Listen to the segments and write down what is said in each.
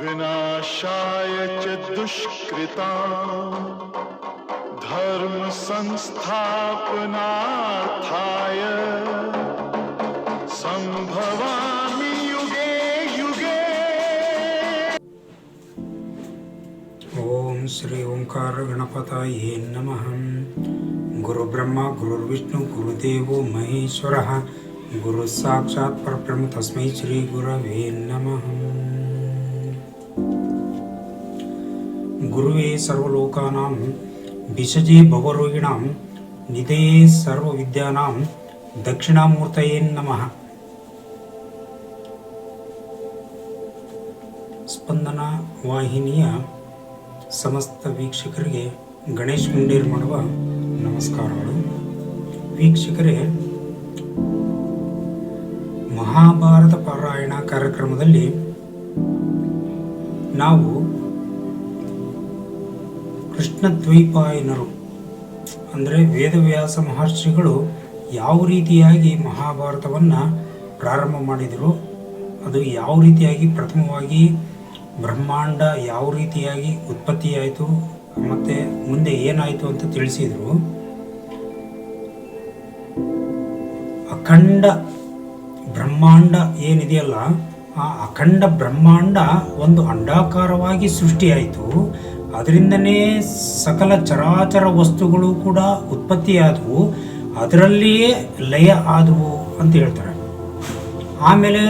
विनाशाय च दुष्कृता धर्म संस्थापनार्थाय संभवामि युगे युगे। ओम श्री ओंकार गणपताय नमः। गुरु ब्रह्मा गुरु विष्णु गुरु देवो महेश्वरः। गुरु साक्षात् परब्रह्म, तस्मै श्री गुरवे नमः। ಗುರುವೇ ಸರ್ವಲೋಕಾನಾಂ ಬಿಷಜೇ ಭವರೋಗಿಣಾಂ ನಿಧಯೇ ಸರ್ವವಿದ್ಯಾನಾಂ, ದಕ್ಷಿಣಾಮೂರ್ತಯೇ ನಮಃ. ಸ್ಪಂದನ ವಾಹಿನಿಯ ಸಮಸ್ತ ವೀಕ್ಷಕರಿಗೆ ಗಣೇಶ್ ಗುಂಡೇರ್ ಮಾಡುವ ನಮಸ್ಕಾರಗಳು. ವೀಕ್ಷಕರೇ, ಮಹಾಭಾರತ ಪಾರಾಯಣ ಕಾರ್ಯಕ್ರಮದಲ್ಲಿ ನಾವು ಕೃಷ್ಣದ್ವೈಪಾಯನರು. ಅಂದರೆ ವೇದವ್ಯಾಸ ಮಹರ್ಷಿಗಳು ಯಾವ ರೀತಿಯಾಗಿ ಮಹಾಭಾರತವನ್ನು ಪ್ರಾರಂಭ ಮಾಡಿದರು, ಅದು ಯಾವ ರೀತಿಯಾಗಿ ಪ್ರಥಮವಾಗಿ ಬ್ರಹ್ಮಾಂಡ ಯಾವ ರೀತಿಯಾಗಿ ಉತ್ಪತ್ತಿಯಾಯಿತು, ಮತ್ತು ಮುಂದೆ ಏನಾಯಿತು ಅಂತ ತಿಳಿಸಿದರು. ಅಖಂಡ ಬ್ರಹ್ಮಾಂಡ ಏನಿದೆಯಲ್ಲ, ಆ ಅಖಂಡ ಬ್ರಹ್ಮಾಂಡ ಒಂದು ಅಂಡಾಕಾರವಾಗಿ ಸೃಷ್ಟಿಯಾಯಿತು. ಅದರಿಂದನೇ ಸಕಲ ಚರಾಚರ ವಸ್ತುಗಳು ಕೂಡ ಉತ್ಪತ್ತಿಯಾದವು. ಅದರಲ್ಲಿಯೇ ಲಯ ಆದವು ಅಂತ ಹೇಳ್ತಾರೆ. ಆಮೇಲೆ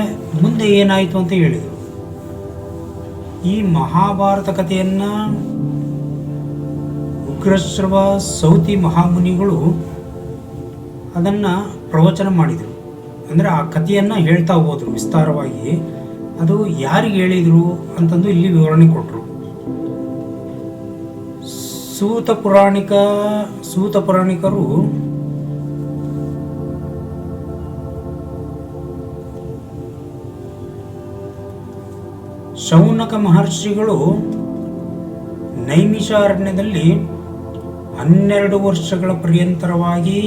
ಮುಂದೆ ಏನಾಯಿತು ಅಂತ ಹೇಳಿದರು ಈ ಮಹಾಭಾರತ ಕಥೆಯನ್ನು ಉಗ್ರಶ್ರವ ಸೌತಿ ಮಹಾಮುನಿಗಳು ಅದನ್ನು ಪ್ರವಚನ ಮಾಡಿದರು. ಅಂದರೆ ಆ ಕಥೆಯನ್ನು ಹೇಳ್ತಾ ಹೋದರು ವಿಸ್ತಾರವಾಗಿ. ಅದು ಯಾರಿಗೆ ಹೇಳಿದರು ಅಂತಂದು ಇಲ್ಲಿ ವಿವರಣೆ ಕೊಟ್ಟರು ಸೂತ ಪುರಾಣಿಕ, ಸೂತ ಪುರಾಣಿಕರು ಶೌನಕ ಮಹರ್ಷಿಗಳು ನೈಮಿಷಾರಣ್ಯದಲ್ಲಿ ಹನ್ನೆರಡು ವರ್ಷಗಳ ಪರ್ಯಂತರವಾಗಿ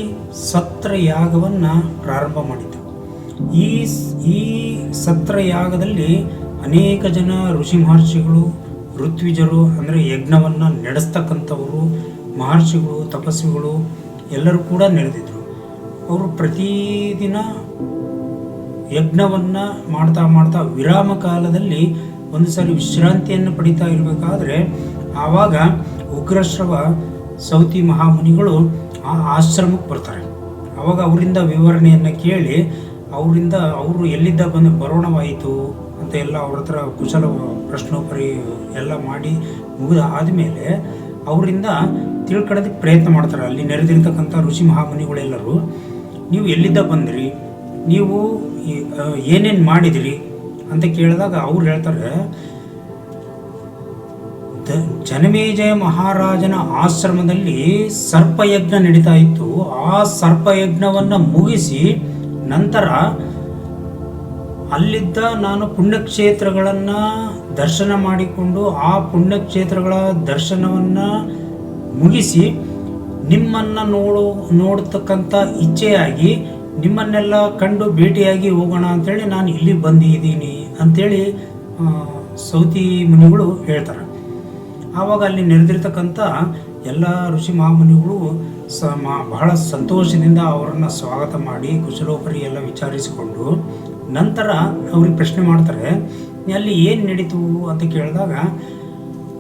ಸತ್ರ ಯಾಗವನ್ನು ಪ್ರಾರಂಭ ಮಾಡಿದರು. ಈ ಈ ಸತ್ರ ಯಾಗದಲ್ಲಿ ಅನೇಕ ಜನ ಋಷಿ ಮಹರ್ಷಿಗಳು ಋತ್ವಿಜರು ಅಂದರೆ ಯಜ್ಞವನ್ನು ನಡೆಸ್ತಕ್ಕಂಥವರು, ಮಹರ್ಷಿಗಳು, ತಪಸ್ವಿಗಳು ಎಲ್ಲರೂ ಕೂಡ ನಡೆದಿದ್ದರು ಅವರು ಪ್ರತಿದಿನ ಯಜ್ಞವನ್ನು ಮಾಡ್ತಾ ಮಾಡ್ತಾ ವಿರಾಮ ಕಾಲದಲ್ಲಿ ಒಂದು ಸಾರಿ ವಿಶ್ರಾಂತಿಯನ್ನು ಪಡಿತಾ ಇರಬೇಕಾದ್ರೆ ಆವಾಗ ಉಗ್ರಶ್ರವ, ಸೌತಿ ಮಹಾಮುನಿಗಳು ಆ ಆಶ್ರಮಕ್ಕೆ ಬರ್ತಾರೆ. ಆವಾಗ ಅವರಿಂದ ವಿವರಣೆಯನ್ನು ಕೇಳಿ ಅವರಿಂದ ಅವರು ಎಲ್ಲಿದ್ದ ಬಂದು ಬರೋಣವಾಯಿತು? ಅಂತ ಎಲ್ಲ ಅವ್ರ ಹತ್ರ ಕುಶಲ ಪ್ರಶ್ನೋಪರಿ ಎಲ್ಲ ಮಾಡಿ ಮುಗಿದ ಆದಮೇಲೆ ಅವರಿಂದ ತಿಳ್ಕೊಳ್ಳೋದಕ್ಕೆ ಪ್ರಯತ್ನ ಮಾಡ್ತಾರೆ. ಅಲ್ಲಿ ನೆರೆದಿರ್ತಕ್ಕಂಥ ಋಷಿ ಮಹಾಮುನಿಗಳೆಲ್ಲರೂ, ನೀವು ಎಲ್ಲಿದ್ದ ಬಂದಿರಿ? ನೀವು ಏನೇನು ಮಾಡಿದಿರಿ? ಅಂತ ಕೇಳಿದಾಗ ಅವ್ರು ಹೇಳ್ತಾರೆ ಜನಮೇಜಯ ಮಹಾರಾಜನ ಆಶ್ರಮದಲ್ಲಿ ಸರ್ಪಯಜ್ಞ ನಡೀತಾ ಇತ್ತು. ಆ ಸರ್ಪಯಜ್ಞವನ್ನು ಮುಗಿಸಿ ನಂತರ ಅಲ್ಲಿದ್ದ ನಾನು ಪುಣ್ಯಕ್ಷೇತ್ರಗಳನ್ನು ದರ್ಶನ ಮಾಡಿಕೊಂಡು ಆ ಪುಣ್ಯಕ್ಷೇತ್ರಗಳ ದರ್ಶನವನ್ನು ಮುಗಿಸಿ ನಿಮ್ಮನ್ನು ನೋಡು ನೋಡ್ತಕ್ಕಂಥ ಇಚ್ಛೆಯಾಗಿ ನಿಮ್ಮನ್ನೆಲ್ಲ ಕಂಡು ಭೇಟಿಯಾಗಿ ಹೋಗೋಣ ಅಂತೇಳಿ ನಾನು ಇಲ್ಲಿ ಬಂದಿದ್ದೀನಿ ಅಂಥೇಳಿ ಸೌತಿ ಮುನಿಗಳು ಹೇಳ್ತಾರೆ. ಆವಾಗ ಅಲ್ಲಿ ನೆರೆದಿರ್ತಕ್ಕಂಥ ಎಲ್ಲ ಋಷಿ ಮಹಾಮುನಿಗಳು ಸ ಬಹಳ ಸಂತೋಷದಿಂದ ಅವರನ್ನು ಸ್ವಾಗತ ಮಾಡಿ ಕುಶಲೋಪರಿ ಎಲ್ಲ ವಿಚಾರಿಸಿಕೊಂಡು ನಂತರ ಅವ್ರಿಗೆ ಪ್ರಶ್ನೆ ಮಾಡ್ತಾರೆ ಅಲ್ಲಿ ಏನು ನಡೀತು? ಅಂತ ಕೇಳಿದಾಗ,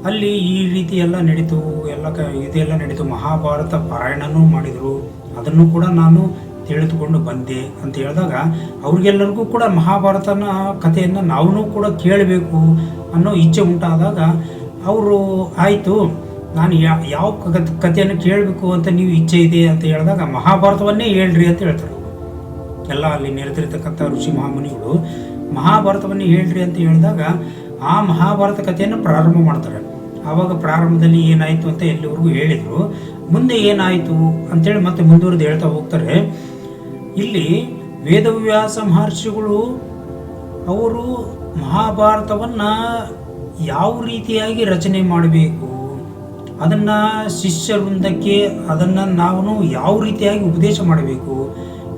ಅಲ್ಲಿ ಈ ರೀತಿ ಎಲ್ಲ ನಡೀತು, ಎಲ್ಲ ಕ, ಇದೆಲ್ಲ ನಡೀತು, ಮಹಾಭಾರತ ಪಾರಾಯಣನೂ ಮಾಡಿದರು, ಅದನ್ನು ಕೂಡ ನಾನು ತಿಳಿದುಕೊಂಡು ಬಂದೆ ಅಂತ ಹೇಳಿದಾಗ, ಅವ್ರಿಗೆಲ್ಲರಿಗೂ ಕೂಡ ಮಹಾಭಾರತನ ಕಥೆಯನ್ನು ನಾವು ಕೂಡ ಕೇಳಬೇಕು ಅನ್ನೋ ಇಚ್ಛೆ ಉಂಟಾದಾಗ, ಅವರು, ಆಯಿತು, ನಾನು ಯಾವ ಕಥೆ- ಕಥೆಯನ್ನು ಕೇಳಬೇಕು ಅಂತ ನೀವು ಇಚ್ಛೆ ಇದೆ? ಅಂತ ಹೇಳಿದಾಗ, ಮಹಾಭಾರತವನ್ನೇ ಹೇಳ್ರಿ ಅಂತ ಹೇಳ್ತಾರೆ. ಎಲ್ಲ ಅಲ್ಲಿ ನೆರೆದಿರ್ತಕ್ಕಂಥ ಋಷಿ ಮಹಾಮುನಿಗಳು, ಮಹಾಭಾರತವನ್ನು ಹೇಳ್ರಿ ಅಂತ ಹೇಳಿದಾಗ, ಆ ಮಹಾಭಾರತ ಕಥೆಯನ್ನು ಪ್ರಾರಂಭ ಮಾಡ್ತಾರೆ. ಆವಾಗ ಪ್ರಾರಂಭದಲ್ಲಿ ಏನಾಯಿತು ಅಂತ ಎಲ್ಲಿವರೆಗೂ ಹೇಳಿದರು. ಮುಂದೆ ಏನಾಯಿತು ಅಂತೇಳಿ ಮತ್ತೆ ಮುಂದುವರೆದು ಹೇಳ್ತಾ ಹೋಗ್ತಾರೆ. ಇಲ್ಲಿ ವೇದವ್ಯಾಸ ಮಹರ್ಷಿಗಳು, ಅವರು ಮಹಾಭಾರತವನ್ನು ಯಾವ ರೀತಿಯಾಗಿ ರಚನೆ ಮಾಡಬೇಕು? ಅದನ್ನು ಶಿಷ್ಯ ವೃಂದಕ್ಕೆ ಅದನ್ನು ನಾವು ಯಾವ ರೀತಿಯಾಗಿ ಉಪದೇಶ ಮಾಡಬೇಕು?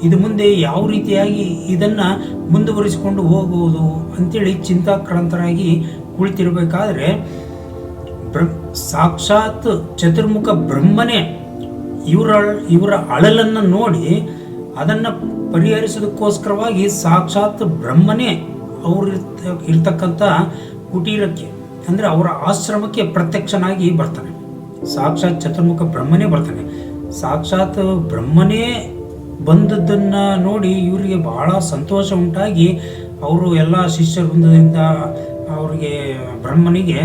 ಇದು ಮುಂದೆ ಯಾವ ರೀತಿಯಾಗಿ ಇದನ್ನು ಮುಂದುವರಿಸಿಕೊಂಡು ಹೋಗುವುದು ಅಂತೇಳಿ ಚಿಂತಾಕ್ರಾಂತರಾಗಿ ಕುಳಿತಿರಬೇಕಾದ್ರೆ ಬ್ರ ಸಾಕ್ಷಾತ್ ಚತುರ್ಮುಖ ಬ್ರಹ್ಮನೇ ಇವರ ಇವರ ಅಳಲನ್ನು ನೋಡಿ ಅದನ್ನು ಪರಿಹರಿಸೋದಕ್ಕೋಸ್ಕರವಾಗಿ ಸಾಕ್ಷಾತ್ ಬ್ರಹ್ಮನೇ ಅವರು ಇರ್ತ, ಇರ್ತಕ್ಕಂಥ ಕುಟೀರಕ್ಕೆ, ಅಂದರೆ ಅವರ ಆಶ್ರಮಕ್ಕೆ ಪ್ರತ್ಯಕ್ಷನಾಗಿ ಬರ್ತಾನೆ. ಸಾಕ್ಷಾತ್ ಚತುರ್ಮುಖ ಬ್ರಹ್ಮನೇ ಬರ್ತಾನೆ. ಸಾಕ್ಷಾತ್ ಬ್ರಹ್ಮನೇ ಬಂದದ್ದನ್ನು ನೋಡಿ ಇವರಿಗೆ ಬಹಳ ಸಂತೋಷ ಉಂಟಾಗಿ ಅವರು ಎಲ್ಲ ಶಿಷ್ಯ ವೃಂದದಿಂದ ಅವರಿಗೆ ಬ್ರಹ್ಮನಿಗೆ,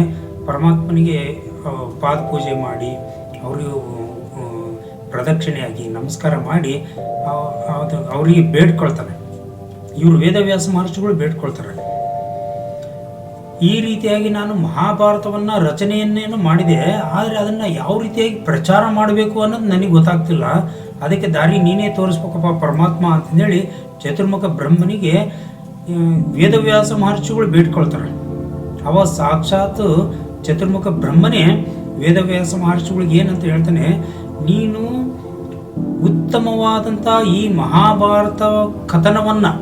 ಪರಮಾತ್ಮನಿಗೆ ಪಾದ ಪೂಜೆ ಮಾಡಿ ಅವರು ಪ್ರದಕ್ಷಿಣೆಯಾಗಿ ನಮಸ್ಕಾರ ಮಾಡಿ ಅದು ಅವರಿಗೆ ಬೇಡ್ಕೊಳ್ತಾರೆ. ಇವರು ವೇದವ್ಯಾಸ ಮಹರ್ಷಿಗಳು ಬೇಡ್ಕೊಳ್ತಾರೆ. ಈ ರೀತಿಯಾಗಿ ನಾನು ಮಹಾಭಾರತವನ್ನು ರಚನೆಯನ್ನೇನು ಮಾಡಿದೆ, ಆದರೆ ಅದನ್ನು ಯಾವ ರೀತಿಯಾಗಿ ಪ್ರಚಾರ ಮಾಡಬೇಕು ಅನ್ನೋದು ನನಗೆ ಗೊತ್ತಾಗ್ತಿಲ್ಲ. ಅದಕ್ಕೆ ದಾರಿ ನೀನೇ ತೋರಿಸ್ಬೇಕಪ್ಪ ಪರಮಾತ್ಮ ಅಂತಂದೇಳಿ ಚತುರ್ಮುಖ ಬ್ರಹ್ಮನಿಗೆ ವೇದವ್ಯಾಸ ಮಹರ್ಷಿಗಳು ಬೇಡ್ಕೊಳ್ತಾರೆ. ಅವ ಸಾಕ್ಷಾತ್ ಚತುರ್ಮುಖ ಬ್ರಹ್ಮನೇ, ವೇದವ್ಯಾಸ ಮಹರ್ಷಿಗಳಿಗೆ ಏನಂತ ಹೇಳ್ತಾನೆ, ನೀನು ಉತ್ತಮವಾದಂಥ ಈ ಮಹಾಭಾರತ ಕಥನವನ್ನು,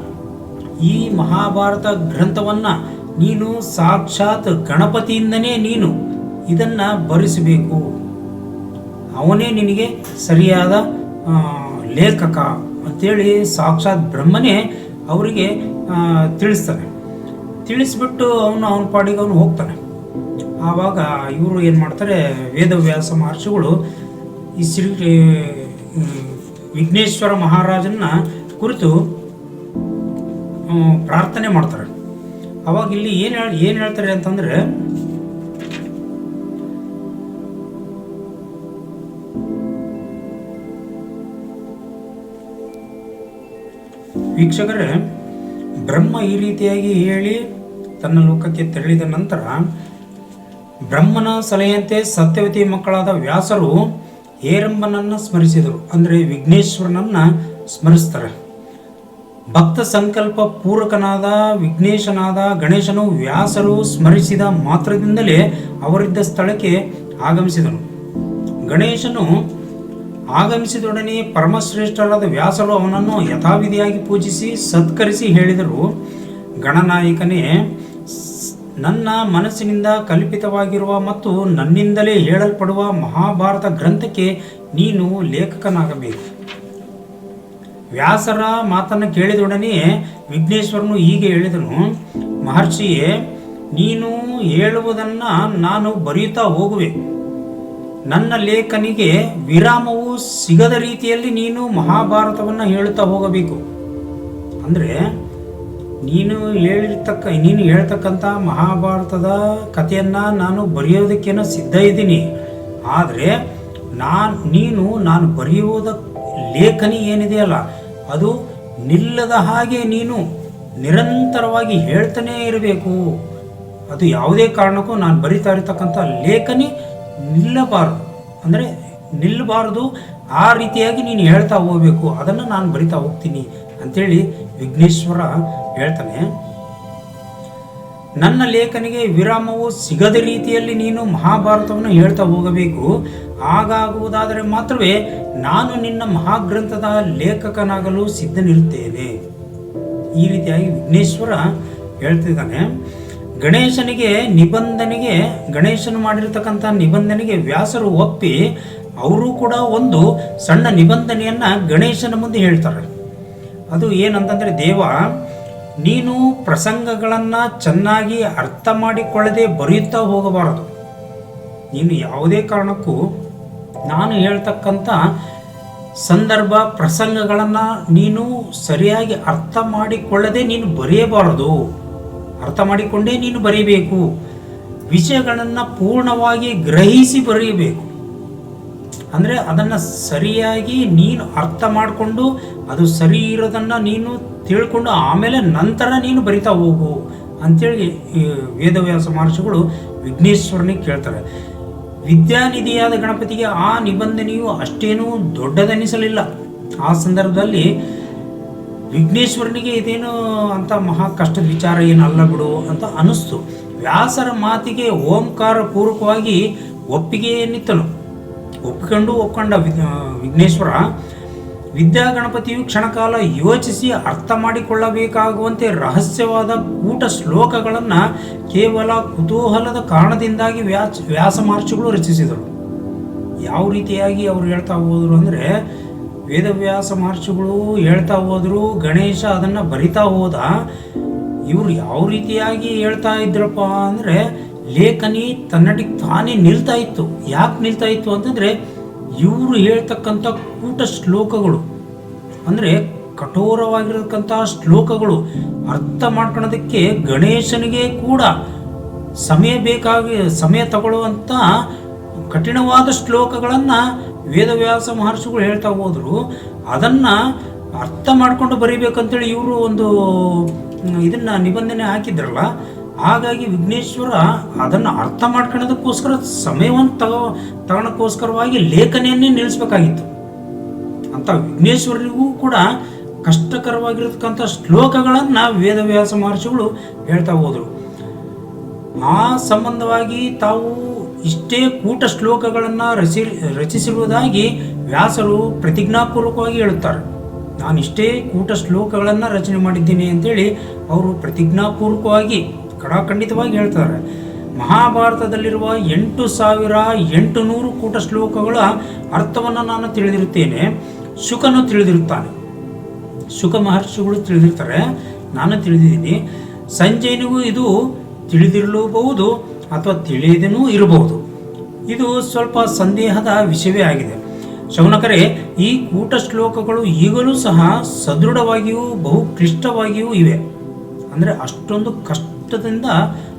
ಈ ಮಹಾಭಾರತ ಗ್ರಂಥವನ್ನು ನೀನು ಸಾಕ್ಷಾತ್ ಗಣಪತಿಯಿಂದನೇ ನೀನು ಇದನ್ನು ಭರಿಸಬೇಕು ಅವನೇ ನಿನಗೆ ಸರಿಯಾದ ಲೇಖಕ ಅಂತೇಳಿ ಸಾಕ್ಷಾತ್ ಬ್ರಹ್ಮನೇ ಅವರಿಗೆ ತಿಳಿಸ್ತಾನೆ ತಿಳಿಸ್ಬಿಟ್ಟು ಅವನು ಅವನ ಪಾಡಿಗೆ ಅವನು ಹೋಗ್ತಾನೆ. ಆವಾಗ ಇವರು ಏನು ಮಾಡ್ತಾರೆ, ವೇದವ್ಯಾಸ ಮಹರ್ಷಿಗಳು ಈ ಶ್ರೀ ವಿಘ್ನೇಶ್ವರ ಮಹಾರಾಜನ ಕುರಿತು ಪ್ರಾರ್ಥನೆ ಮಾಡ್ತಾರೆ. ಅವಾಗ ಇಲ್ಲಿ ಏನು ಹೇಳಿ, ಏನು ಹೇಳ್ತಾರೆ ಅಂತಂದರೆ ವೀಕ್ಷಕರೇ, ಬ್ರಹ್ಮ ಈ ರೀತಿಯಾಗಿ ಹೇಳಿ ತನ್ನ ಲೋಕಕ್ಕೆ ತೆರಳಿದ ನಂತರ ಬ್ರಹ್ಮನ ಸಲಹೆಯಂತೆ ಸತ್ಯವತಿ ಮಕ್ಕಳಾದ ವ್ಯಾಸರು ಹೇರಂಬನನ್ನು ಸ್ಮರಿಸಿದರು. ಅಂದರೆ ವಿಘ್ನೇಶ್ವರನನ್ನು ಸ್ಮರಿಸ್ತಾರೆ. ಭಕ್ತ ಸಂಕಲ್ಪ ಪೂರಕನಾದ ವಿಘ್ನೇಶನಾದ ಗಣೇಶನು ವ್ಯಾಸರು ಸ್ಮರಿಸಿದ ಮಾತ್ರದಿಂದಲೇ ಅವರಿದ್ದ ಸ್ಥಳಕ್ಕೆ ಆಗಮಿಸಿದನು. ಗಣೇಶನು ಆಗಮಿಸಿದೊಡನೆ ಪರಮಶ್ರೇಷ್ಠರಾದ ವ್ಯಾಸರು ಅವನನ್ನು ಯಥಾವಿಧಿಯಾಗಿ ಪೂಜಿಸಿ ಸತ್ಕರಿಸಿ ಹೇಳಿದರು. ಗಣನಾಯಕನೇ, ನನ್ನ ಮನಸ್ಸಿನಿಂದ ಕಲ್ಪಿತವಾಗಿರುವ ಮತ್ತು ನನ್ನಿಂದಲೇ ಹೇಳಲ್ಪಡುವ ಮಹಾಭಾರತ ಗ್ರಂಥಕ್ಕೆ ನೀನು ಲೇಖಕನಾಗಬೇಕು. ವ್ಯಾಸರ ಮಾತನ್ನು ಕೇಳಿದೊಡನೆ ವಿಘ್ನೇಶ್ವರನು ಹೀಗೆ ಹೇಳಿದನು, ಮಹರ್ಷಿಯೇ, ನೀನು ಹೇಳುವುದನ್ನು ನಾನು ಬರೆಯುತ್ತಾ ಹೋಗುವೆ. ನನ್ನ ಲೇಖನಿಗೆ ವಿರಾಮವು ಸಿಗದ ರೀತಿಯಲ್ಲಿ ನೀನು ಮಹಾಭಾರತವನ್ನು ಹೇಳುತ್ತಾ ಹೋಗಬೇಕು. ಅಂದರೆ ನೀನು ಹೇಳಿರ್ತಕ್ಕ, ನೀನು ಹೇಳ್ತಕ್ಕಂಥ ಮಹಾಭಾರತದ ಕಥೆಯನ್ನು ನಾನು ಬರೆಯೋದಕ್ಕೇನೋ ಸಿದ್ಧ ಇದ್ದೀನಿ. ಆದರೆ ನಾನು, ನೀನು, ನಾನು ಬರೆಯುವುದ ಲೇಖನಿ ಏನಿದೆಯಲ್ಲ ಅದು ನಿಲ್ಲದ ಹಾಗೆ ನೀನು ನಿರಂತರವಾಗಿ ಹೇಳ್ತಾನೇ ಇರಬೇಕು. ಅದು ಯಾವುದೇ ಕಾರಣಕ್ಕೂ ನಾನು ಬರಿತಾ ಇರತಕ್ಕಂಥ ಲೇಖನಿ ನಿಲ್ಲಬಾರದು. ಅಂದರೆ ನಿಲ್ಲಬಾರದು, ಆ ರೀತಿಯಾಗಿ ನೀನು ಹೇಳ್ತಾ ಹೋಗಬೇಕು. ಅದನ್ನು ನಾನು ಬರಿತಾ ಹೋಗ್ತೀನಿ ಅಂಥೇಳಿ ವಿಘ್ನೇಶ್ವರ ಹೇಳ್ತಾನೆ. ನನ್ನ ಲೇಖನಿಗೆ ವಿರಾಮವು ಸಿಗದ ರೀತಿಯಲ್ಲಿ ನೀನು ಮಹಾಭಾರತವನ್ನು ಹೇಳ್ತಾ ಹೋಗಬೇಕು. ಹಾಗಾಗುವುದಾದರೆ ಮಾತ್ರವೇ ನಾನು ನಿನ್ನ ಮಹಾಗ್ರಂಥದ ಲೇಖಕನಾಗಲು ಸಿದ್ಧನಿರುತ್ತೇನೆ. ಈ ರೀತಿಯಾಗಿ ವಿಘ್ನೇಶ್ವರ ಹೇಳ್ತಿದ್ದಾನೆ. ಗಣೇಶನಿಗೆ ನಿಬಂಧನೆಗೆ, ಗಣೇಶನು ಮಾಡಿರ್ತಕ್ಕಂಥ ನಿಬಂಧನೆಗೆ ವ್ಯಾಸರು ಒಪ್ಪಿ ಅವರು ಕೂಡ ಒಂದು ಸಣ್ಣ ನಿಬಂಧನೆಯನ್ನು ಗಣೇಶನ ಮುಂದೆ ಹೇಳ್ತಾರೆ. ಅದು ಏನಂತಂದರೆ, ದೇವ, ನೀನು ಪ್ರಸಂಗಗಳನ್ನು ಚೆನ್ನಾಗಿ ಅರ್ಥ ಮಾಡಿಕೊಳ್ಳದೆ ಬರೆಯುತ್ತಾ ಹೋಗಬಾರದು. ನೀನು ಯಾವುದೇ ಕಾರಣಕ್ಕೂ ನಾನು ಹೇಳ್ತಕ್ಕಂಥ ಸಂದರ್ಭ, ಪ್ರಸಂಗಗಳನ್ನು ನೀನು ಸರಿಯಾಗಿ ಅರ್ಥ ಮಾಡಿಕೊಳ್ಳದೆ ನೀನು ಬರೆಯಬಾರದು. ಅರ್ಥ ಮಾಡಿಕೊಂಡೇ ನೀನು ಬರೀಬೇಕು. ವಿಷಯಗಳನ್ನು ಪೂರ್ಣವಾಗಿ ಗ್ರಹಿಸಿ ಬರೀಬೇಕು. ಅಂದರೆ ಅದನ್ನು ಸರಿಯಾಗಿ ನೀನು ಅರ್ಥ ಮಾಡಿಕೊಂಡು, ಅದು ಸರಿ ಇರೋದನ್ನು ನೀನು ತಿಳ್ಕೊಂಡು ಆಮೇಲೆ ನಂತರ ನೀನು ಬರಿತಾ ಹೋಗು ಅಂಥೇಳಿ ವೇದವ್ಯಾಸ ಮಹರ್ಷಿಗಳು ವಿಘ್ನೇಶ್ವರನಿಗೆ ಕೇಳ್ತಾರೆ. ವಿದ್ಯಾನಿಧಿಯಾದ ಗಣಪತಿಗೆ ಆ ನಿಬಂಧನೆಯು ಅಷ್ಟೇನೂ ದೊಡ್ಡದೆನಿಸಲಿಲ್ಲ. ಆ ಸಂದರ್ಭದಲ್ಲಿ ವಿಘ್ನೇಶ್ವರನಿಗೆ ಇದೇನು ಅಂತ ಮಹಾ ಕಷ್ಟದ ವಿಚಾರ ಏನಲ್ಲ ಬಿಡು ಅಂತ ಅನಿಸ್ತು. ವ್ಯಾಸರ ಮಾತಿಗೆ ಓಂಕಾರ ಪೂರ್ವಕವಾಗಿ ಒಪ್ಪಿಗೆಯನ್ನಿತ್ತನು ಒಪ್ಪಿಕೊಂಡು ಒಪ್ಕೊಂಡ ವಿಘ್ನೇಶ್ವರ, ವಿದ್ಯಾಗಣಪತಿಯು ಕ್ಷಣಕಾಲ ಯೋಚಿಸಿ ಅರ್ಥ ಮಾಡಿಕೊಳ್ಳಬೇಕಾಗುವಂತೆ ರಹಸ್ಯವಾದ ಕೂಟ ಶ್ಲೋಕಗಳನ್ನು ಕೇವಲ ಕುತೂಹಲದ ಕಾರಣದಿಂದಾಗಿ ವ್ಯಾಸ ವ್ಯಾಸ ಮಹರ್ಷಿಗಳು ರಚಿಸಿದರು. ಯಾವ ರೀತಿಯಾಗಿ ಅವರು ಹೇಳ್ತಾ ಹೋದರು ಅಂದರೆ ವೇದವ್ಯಾಸ ಮಹರ್ಷಿಗಳು ಹೇಳ್ತಾ ಹೋದ್ರು, ಗಣೇಶ ಅದನ್ನು ಬರಿತಾ ಹೋದ. ಇವರು ಯಾವ ರೀತಿಯಾಗಿ ಹೇಳ್ತಾ ಇದ್ರಪ್ಪ ಅಂದರೆ, ಲೇಖನಿ ತನ್ನಡಿ ತಾನೇ ನಿಲ್ತಾ ಇತ್ತು. ಯಾಕೆ ನಿಲ್ತಾ ಇತ್ತು ಅಂತಂದರೆ, ಇವರು ಹೇಳ್ತಕ್ಕಂಥ ಕೂಟ ಶ್ಲೋಕಗಳು, ಅಂದರೆ ಕಠೋರವಾಗಿರತಕ್ಕಂಥ ಶ್ಲೋಕಗಳು ಅರ್ಥ ಮಾಡ್ಕೊಳ್ಳೋದಕ್ಕೆ ಗಣೇಶನಿಗೆ ಕೂಡ ಸಮಯ ಬೇಕಾಗಿ, ಸಮಯ ತಗೊಳ್ಳುವಂಥ ಕಠಿಣವಾದ ಶ್ಲೋಕಗಳನ್ನು ವೇದವ್ಯಾಸ ಮಹರ್ಷಿಗಳು ಹೇಳ್ತಾ ಹೋದ್ರು, ಅದನ್ನು ಅರ್ಥ ಮಾಡ್ಕೊಂಡು ಬರೀಬೇಕಂತೇಳಿ ಇವರು ಒಂದು ಇದನ್ನು ನಿಬಂಧನೆ ಹಾಕಿದ್ರಲ್ಲ, ಹಾಗಾಗಿ ವಿಘ್ನೇಶ್ವರ ಅದನ್ನು ಅರ್ಥ ಮಾಡ್ಕೊಳ್ಳೋದಕ್ಕೋಸ್ಕರ ಸಮಯವನ್ನು ತಗೋ, ತಗೋಣಕ್ಕೋಸ್ಕರವಾಗಿ ಲೇಖನೆಯನ್ನೇ ನಿಲ್ಲಿಸ್ಬೇಕಾಗಿತ್ತು. ಅಂತ ವಿಘ್ನೇಶ್ವರರಿಗೂ ಕೂಡ ಕಷ್ಟಕರವಾಗಿರತಕ್ಕಂಥ ಶ್ಲೋಕಗಳನ್ನು ವೇದವ್ಯಾಸ ಮಹರ್ಷಿಗಳು ಹೇಳ್ತಾ ಹೋದರು. ಆ ಸಂಬಂಧವಾಗಿ ತಾವು ಇಷ್ಟೇ ಕೂಟ ಶ್ಲೋಕಗಳನ್ನು ರಚಿ, ರಚಿಸಿರುವುದಾಗಿ ವ್ಯಾಸರು ಪ್ರತಿಜ್ಞಾಪೂರ್ವಕವಾಗಿ ಹೇಳುತ್ತಾರೆ. ನಾನು ಇಷ್ಟೇ ಕೂಟ ಶ್ಲೋಕಗಳನ್ನು ರಚನೆ ಮಾಡಿದ್ದೀನಿ ಅಂತೇಳಿ ಅವರು ಪ್ರತಿಜ್ಞಾಪೂರ್ವಕವಾಗಿ ಕಡಾಖಂಡಿತವಾಗಿ ಹೇಳ್ತಾರೆ. ಮಹಾಭಾರತದಲ್ಲಿರುವ ಎಂಟು ಸಾವಿರ ಎಂಟು ನೂರು ಕೂಟ ಶ್ಲೋಕಗಳ ಅರ್ಥವನ್ನು ನಾನು ತಿಳಿದಿರುತ್ತೇನೆ. ಶುಕನು ತಿಳಿದಿರುತ್ತಾನೆ. ಶುಕ ಮಹರ್ಷಿಗಳು ತಿಳಿದಿರ್ತಾರೆ. ನಾನು ತಿಳಿದಿದ್ದೀನಿ. ಸಂಜಯನಿಗೂ ಇದು ತಿಳಿದಿರಲೂಬಹುದು. ಅಥವಾ ತಿಳಿಯದೇನೂ ಇರಬಹುದು. ಇದು ಸ್ವಲ್ಪ ಸಂದೇಹದ ವಿಷಯವೇ ಆಗಿದೆ. ಶೌನಕರೇ, ಈ ಕೂಟ ಶ್ಲೋಕಗಳು ಈಗಲೂ ಸಹ ಸದೃಢವಾಗಿಯೂ ಬಹು ಕ್ಲಿಷ್ಟವಾಗಿಯೂ ಇವೆ. ಅಂದರೆ ಅಷ್ಟೊಂದು ಕಷ್ಟದಿಂದ,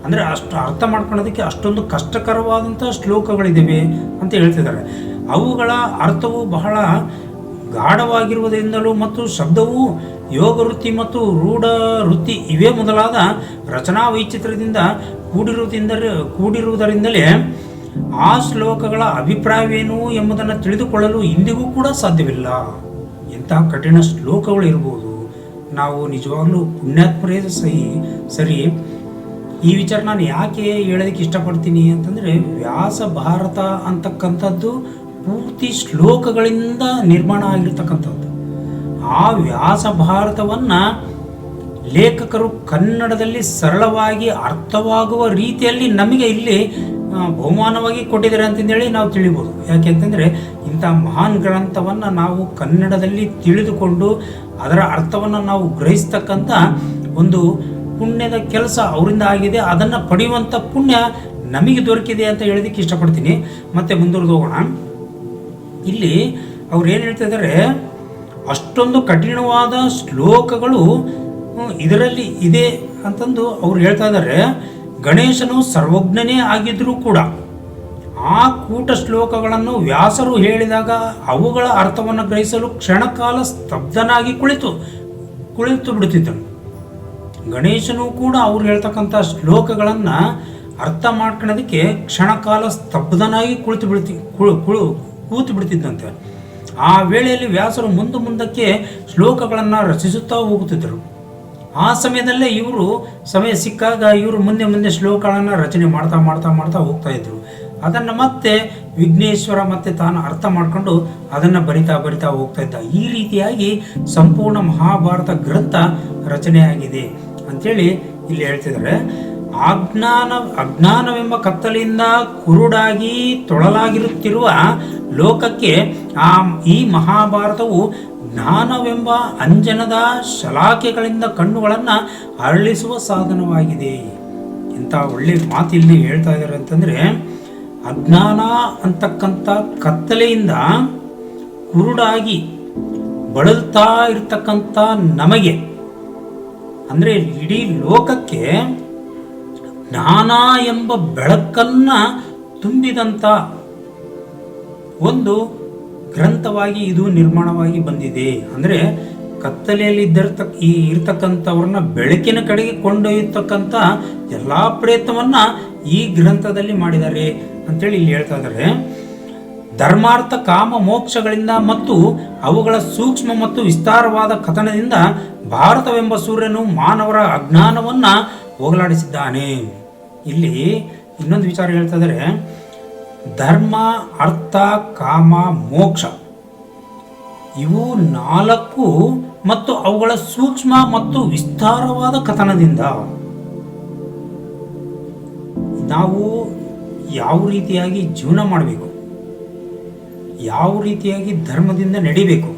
ಅಂದರೆ ಅಷ್ಟು ಅರ್ಥ ಮಾಡ್ಕೊಳ್ಳೋದಕ್ಕೆ ಅಷ್ಟೊಂದು ಕಷ್ಟಕರವಾದಂಥ ಶ್ಲೋಕಗಳಿದ್ದಾವೆ ಅಂತ ಹೇಳ್ತಿದ್ದಾರೆ. ಅವುಗಳ ಅರ್ಥವು ಬಹಳ ಗಾಢವಾಗಿರುವುದರಿಂದಲೂ ಮತ್ತು ಶಬ್ದವು ಯೋಗ ವೃತ್ತಿ ಮತ್ತು ರೂಢ ವೃತ್ತಿ ಇವೇ ಮೊದಲಾದ ರಚನಾ ವೈಚಿತ್ರ್ಯದಿಂದ ಕೂಡಿರುವುದರಿಂದ ಕೂಡಿರುವುದರಿಂದಲೇ ಆ ಶ್ಲೋಕಗಳ ಅಭಿಪ್ರಾಯವೇನು ಎಂಬುದನ್ನು ತಿಳಿದುಕೊಳ್ಳಲು ಇಂದಿಗೂ ಕೂಡ ಸಾಧ್ಯವಿಲ್ಲ. ಎಂತಹ ಕಠಿಣ ಶ್ಲೋಕಗಳು ಇರಬಹುದು ನಾವು ನಿಜವಾಗ್ಲೂ ಪುಣ್ಯಾತ್ಮರೇ ಸಹಿ, ಸರಿ, ಈ ವಿಚಾರ ನಾನು ಯಾಕೆ ಹೇಳೋದಕ್ಕೆ ಇಷ್ಟಪಡ್ತೀನಿ ಅಂತಂದರೆ, ವ್ಯಾಸ ಭಾರತ ಅಂತಕ್ಕಂಥದ್ದು ಪೂರ್ತಿ ಶ್ಲೋಕಗಳಿಂದ ನಿರ್ಮಾಣ ಆಗಿರ್ತಕ್ಕಂಥದ್ದು. ಆ ವ್ಯಾಸ ಭಾರತವನ್ನು ಲೇಖಕರು ಕನ್ನಡದಲ್ಲಿ ಸರಳವಾಗಿ ಅರ್ಥವಾಗುವ ರೀತಿಯಲ್ಲಿ ನಮಗೆ ಇಲ್ಲಿ ಬಹುಮಾನವಾಗಿ ಕೊಟ್ಟಿದ್ದಾರೆ ಅಂತಂದೇಳಿ ನಾವು ತಿಳಿಬೋದು. ಯಾಕೆ ಅಂತಂದರೆ ಇಂಥ ಮಹಾನ್ ಗ್ರಂಥವನ್ನು ನಾವು ಕನ್ನಡದಲ್ಲಿ ತಿಳಿದುಕೊಂಡು ಅದರ ಅರ್ಥವನ್ನು ನಾವು ಗ್ರಹಿಸ್ತಕ್ಕಂಥ ಒಂದು ಪುಣ್ಯದ ಕೆಲಸ ಅವರಿಂದ ಆಗಿದೆ. ಅದನ್ನು ಪಡೆಯುವಂಥ ಪುಣ್ಯ ನಮಗೆ ದೊರಕಿದೆ ಅಂತ ಹೇಳೋದಕ್ಕೆ ಇಷ್ಟಪಡ್ತೀನಿ. ಮತ್ತೆ ಮುಂದುವರೆದು ಹೋಗೋಣ. ಇಲ್ಲಿ ಅವ್ರು ಏನು ಹೇಳ್ತಾ ಇದ್ದಾರೆ, ಅಷ್ಟೊಂದು ಕಠಿಣವಾದ ಶ್ಲೋಕಗಳು ಇದರಲ್ಲಿ ಇದೆ ಅಂತಂದು ಅವ್ರು ಹೇಳ್ತಾ ಇದ್ದಾರೆ ಗಣೇಶನು ಸರ್ವಜ್ಞನೇ ಆಗಿದ್ರೂ ಕೂಡ ಆ ಕೂಟ ಶ್ಲೋಕಗಳನ್ನು ವ್ಯಾಸರು ಹೇಳಿದಾಗ ಅವುಗಳ ಅರ್ಥವನ್ನು ಗ್ರಹಿಸಲು ಕ್ಷಣಕಾಲ ಸ್ತಬ್ಧನಾಗಿ ಕುಳಿತು ಕುಳಿತು ಬಿಡುತ್ತಿದ್ದನು. ಗಣೇಶನು ಕೂಡ ಅವ್ರು ಹೇಳ್ತಕ್ಕಂಥ ಶ್ಲೋಕಗಳನ್ನು ಅರ್ಥ ಮಾಡ್ಕೊಳ್ಳೋದಕ್ಕೆ ಕ್ಷಣಕಾಲ ಸ್ತಬ್ಧನಾಗಿ ಕುಳಿತು ಬಿಡ್ತಿ ಕುಳು ಕುಳು, ಕೂತು ಬಿಡ್ತಿದ್ದಂತೆ ಆ ವೇಳೆಯಲ್ಲಿ ವ್ಯಾಸರು ಮುಂದೆ ಮುಂದಕ್ಕೆ ಶ್ಲೋಕಗಳನ್ನು ರಚಿಸುತ್ತಾ ಹೋಗುತ್ತಿದ್ದರು. ಆ ಸಮಯದಲ್ಲೇ ಇವರು ಸಮಯ ಸಿಕ್ಕಾಗ ಇವರು ಮುಂದೆ ಮುಂದೆ ಶ್ಲೋಕಗಳನ್ನು ರಚನೆ ಮಾಡ್ತಾ ಮಾಡ್ತಾ ಮಾಡ್ತಾ ಹೋಗ್ತಾ ಇದ್ರು. ಅದನ್ನು ಮತ್ತೆ ವಿಘ್ನೇಶ್ವರ ಮತ್ತೆ ತಾನು ಅರ್ಥ ಮಾಡಿಕೊಂಡು ಅದನ್ನು ಬರಿತಾ ಬರಿತಾ ಹೋಗ್ತಾ ಇದ್ದ. ಈ ರೀತಿಯಾಗಿ ಸಂಪೂರ್ಣ ಮಹಾಭಾರತ ಗ್ರಂಥ ರಚನೆಯಾಗಿದೆ ಅಂಥೇಳಿ ಇಲ್ಲಿ ಹೇಳ್ತಿದ್ದಾರೆ. ಅಜ್ಞಾನ, ಅಜ್ಞಾನವೆಂಬ ಕತ್ತಲಿಂದ ಕುರುಡಾಗಿ ತೊಳಲಾಗಿರುತ್ತಿರುವ ಲೋಕಕ್ಕೆ ಆ, ಈ ಮಹಾಭಾರತವು ಜ್ಞಾನವೆಂಬ ಅಂಜನದ ಶಲಾಕೆಗಳಿಂದ ಕಣ್ಣುಗಳನ್ನು ಅರಳಿಸುವ ಸಾಧನವಾಗಿದೆ. ಇಂಥ ಒಳ್ಳೆ ಮಾತಿಲ್ಲಿ ಹೇಳ್ತಾ ಇದ್ದಾರೆ ಅಂತಂದರೆ, ಅಜ್ಞಾನ ಅಂತಕ್ಕಂಥ ಕತ್ತಲೆಯಿಂದ ಕುರುಡಾಗಿ ಬಳಲ್ತಾ ಇರ್ತಕ್ಕಂಥ ನಮಗೆ, ಅಂದರೆ ಇಡೀ ಲೋಕಕ್ಕೆ ಜ್ಞಾನ ಎಂಬ ಬೆಳಕನ್ನ ತುಂಬಿದಂಥ ಒಂದು ಗ್ರಂಥವಾಗಿ ಇದು ನಿರ್ಮಾಣವಾಗಿ ಬಂದಿದೆ. ಅಂದರೆ ಕತ್ತಲೆಯಲ್ಲಿ ಇದ್ದಿರ್ತಕ್ಕ ಈ ಇರ್ತಕ್ಕಂಥವ್ರನ್ನ ಬೆಳಕಿನ ಕಡೆಗೆ ಕೊಂಡೊಯ್ಯತಕ್ಕಂಥ ಎಲ್ಲ ಪ್ರಯತ್ನವನ್ನ ಈ ಗ್ರಂಥದಲ್ಲಿ ಮಾಡಿದ್ದಾರೆ ಅಂತೇಳಿ ಇಲ್ಲಿ ಹೇಳ್ತಾ ಇದ್ದಾರೆ. ಧರ್ಮಾರ್ಥ, ಕಾಮ, ಮೋಕ್ಷಗಳಿಂದ ಮತ್ತು ಅವುಗಳ ಸೂಕ್ಷ್ಮ ಮತ್ತು ವಿಸ್ತಾರವಾದ ಕಥನದಿಂದ ಭಾರತವೆಂಬ ಸೂರ್ಯನು ಮಾನವರ ಅಜ್ಞಾನವನ್ನ ಹೋಗಲಾಡಿಸಿದ್ದಾನೆ. ಇಲ್ಲಿ ಇನ್ನೊಂದು ವಿಚಾರ ಹೇಳ್ತಾ ಇದ್ದಾರೆ. ಧರ್ಮ, ಅರ್ಥ, ಕಾಮ, ಮೋಕ್ಷ. ಇವು ನಾಲ್ಕು ಮತ್ತು ಅವುಗಳ ಸೂಕ್ಷ್ಮ ಮತ್ತು ವಿಸ್ತಾರವಾದ ಕಥನದಿಂದ ನಾವು ಯಾವ ರೀತಿಯಾಗಿ ಜೀವನ ಮಾಡಬೇಕು? ಯಾವ ರೀತಿಯಾಗಿ ಧರ್ಮದಿಂದ ನಡಿಬೇಕು?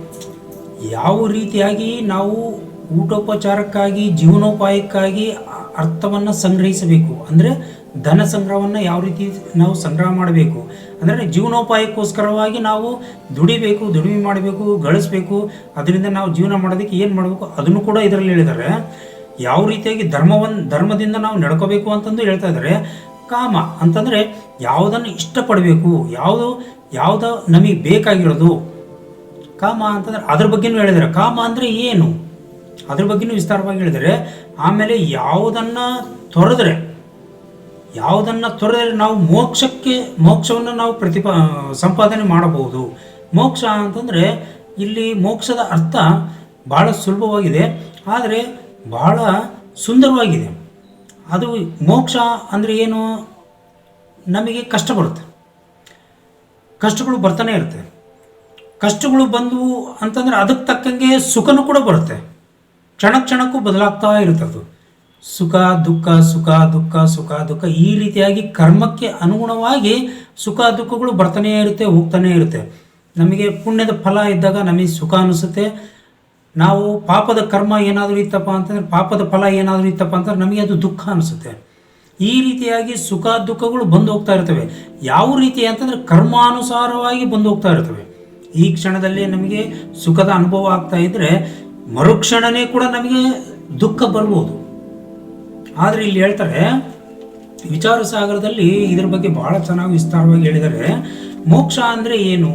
ಯಾವ ರೀತಿಯಾಗಿ ನಾವು ಊಟೋಪಚಾರಕ್ಕಾಗಿ, ಜೀವನೋಪಾಯಕ್ಕಾಗಿ ಅರ್ಥವನ್ನು ಸಂಗ್ರಹಿಸಬೇಕು? ಅಂದರೆ ಧನ ಸಂಗ್ರಹವನ್ನು ಯಾವ ರೀತಿ ನಾವು ಸಂಗ್ರಹ ಮಾಡಬೇಕು? ಅಂದರೆ ಜೀವನೋಪಾಯಕ್ಕೋಸ್ಕರವಾಗಿ ನಾವು ದುಡಿಬೇಕು, ದುಡಿಮೆ ಮಾಡಬೇಕು, ಗಳಿಸ್ಬೇಕು. ಅದರಿಂದ ನಾವು ಜೀವನ ಮಾಡೋದಕ್ಕೆ ಏನು ಮಾಡಬೇಕು? ಅದನ್ನು ಕೂಡ ಇದರಲ್ಲಿ ಹೇಳಿದ್ದಾರೆ. ಯಾವ ರೀತಿಯಾಗಿ ಧರ್ಮವನ್ನು ಧರ್ಮದಿಂದ ನಾವು ನಡ್ಕೋಬೇಕು ಅಂತಂದು ಹೇಳ್ತಾ ಇದ್ದಾರೆ. ಕಾಮ ಅಂತಂದರೆ ಯಾವುದನ್ನು ಇಷ್ಟಪಡಬೇಕು, ಯಾವುದು, ಯಾವುದೋ ನಮಗೆ ಬೇಕಾಗಿರೋದು. ಕಾಮ ಅಂತಂದ್ರೆ ಅದ್ರ ಬಗ್ಗೆನೂ ಹೇಳಿದ್ದಾರೆ. ಕಾಮ ಅಂದರೆ ಏನು? ಅದ್ರ ಬಗ್ಗೆನೂ ವಿಸ್ತಾರವಾಗಿ ಹೇಳಿದರೆ ಆಮೇಲೆ ಯಾವುದನ್ನು ತೊರೆದ್ರೆ ಯಾವುದನ್ನು ತೊರೆದರೆ ನಾವು ಮೋಕ್ಷಕ್ಕೆ, ಮೋಕ್ಷವನ್ನು ನಾವು ಪ್ರತಿಪಾ, ಸಂಪಾದನೆ ಮಾಡಬಹುದು. ಮೋಕ್ಷ ಅಂತಂದರೆ ಇಲ್ಲಿ ಮೋಕ್ಷದ ಅರ್ಥ ಭಾಳ ಸುಲಭವಾಗಿದೆ, ಆದರೆ ಬಹಳ ಸುಂದರವಾಗಿದೆ. ಅದು ಮೋಕ್ಷ ಅಂದರೆ ಏನು? ನಮಗೆ ಕಷ್ಟ ಬರುತ್ತೆ. ಕಷ್ಟಗಳು ಬರ್ತಾನೆ ಇರುತ್ತೆ. ಕಷ್ಟಗಳು ಬಂದವು ಅಂತಂದರೆ ಅದಕ್ಕೆ ತಕ್ಕಂಗೆ ಸುಖನೂ ಕೂಡ ಬರುತ್ತೆ. ಕ್ಷಣ ಕ್ಷಣಕ್ಕೂ ಬದಲಾಗ್ತಾ ಇರುತ್ತೆ ಸುಖ, ದುಃಖ ಸುಖ ದುಃಖ ಸುಖ, ದುಃಖ ಈ ರೀತಿಯಾಗಿ ಕರ್ಮಕ್ಕೆ ಅನುಗುಣವಾಗಿ ಸುಖ, ದುಃಖಗಳು ಬರ್ತಾನೇ ಇರುತ್ತೆ, ಹೋಗ್ತಾನೆ ಇರುತ್ತೆ. ನಮಗೆ ಪುಣ್ಯದ ಫಲ ಇದ್ದಾಗ ನಮಗೆ ಸುಖ ಅನಿಸುತ್ತೆ. ನಾವು ಪಾಪದ ಕರ್ಮ ಏನಾದರೂ ಇತ್ತಪ್ಪ ಅಂತಂದ್ರೆ, ಪಾಪದ ಫಲ ಏನಾದರೂ ಇತ್ತಪ್ಪ ಅಂತಂದ್ರೆ ನಮಗೆ ಅದು ದುಃಖ ಅನಿಸುತ್ತೆ. ಈ ರೀತಿಯಾಗಿ ಸುಖ, ದುಃಖಗಳು ಬಂದು ಹೋಗ್ತಾ ಇರ್ತವೆ. ಯಾವ ರೀತಿ ಅಂತಂದರೆ ಕರ್ಮಾನುಸಾರವಾಗಿ ಬಂದು ಹೋಗ್ತಾ ಇರ್ತವೆ. ಈ ಕ್ಷಣದಲ್ಲಿ ನಮಗೆ ಸುಖದ ಅನುಭವ ಆಗ್ತಾ ಇದ್ದರೆ ಮರುಕ್ಷಣನೇ ಕೂಡ ನಮಗೆ ದುಃಖ ಬರ್ಬೋದು. ಆದರೆ ಇಲ್ಲಿ ಹೇಳ್ತಾರೆ, ವಿಚಾರ ಸಾಗರದಲ್ಲಿ ಇದ್ರ ಬಗ್ಗೆ ಬಹಳ ಚೆನ್ನಾಗಿ ವಿಸ್ತಾರವಾಗಿ ಹೇಳಿದ್ದಾರೆ. ಮೋಕ್ಷ ಅಂದರೆ ಏನು?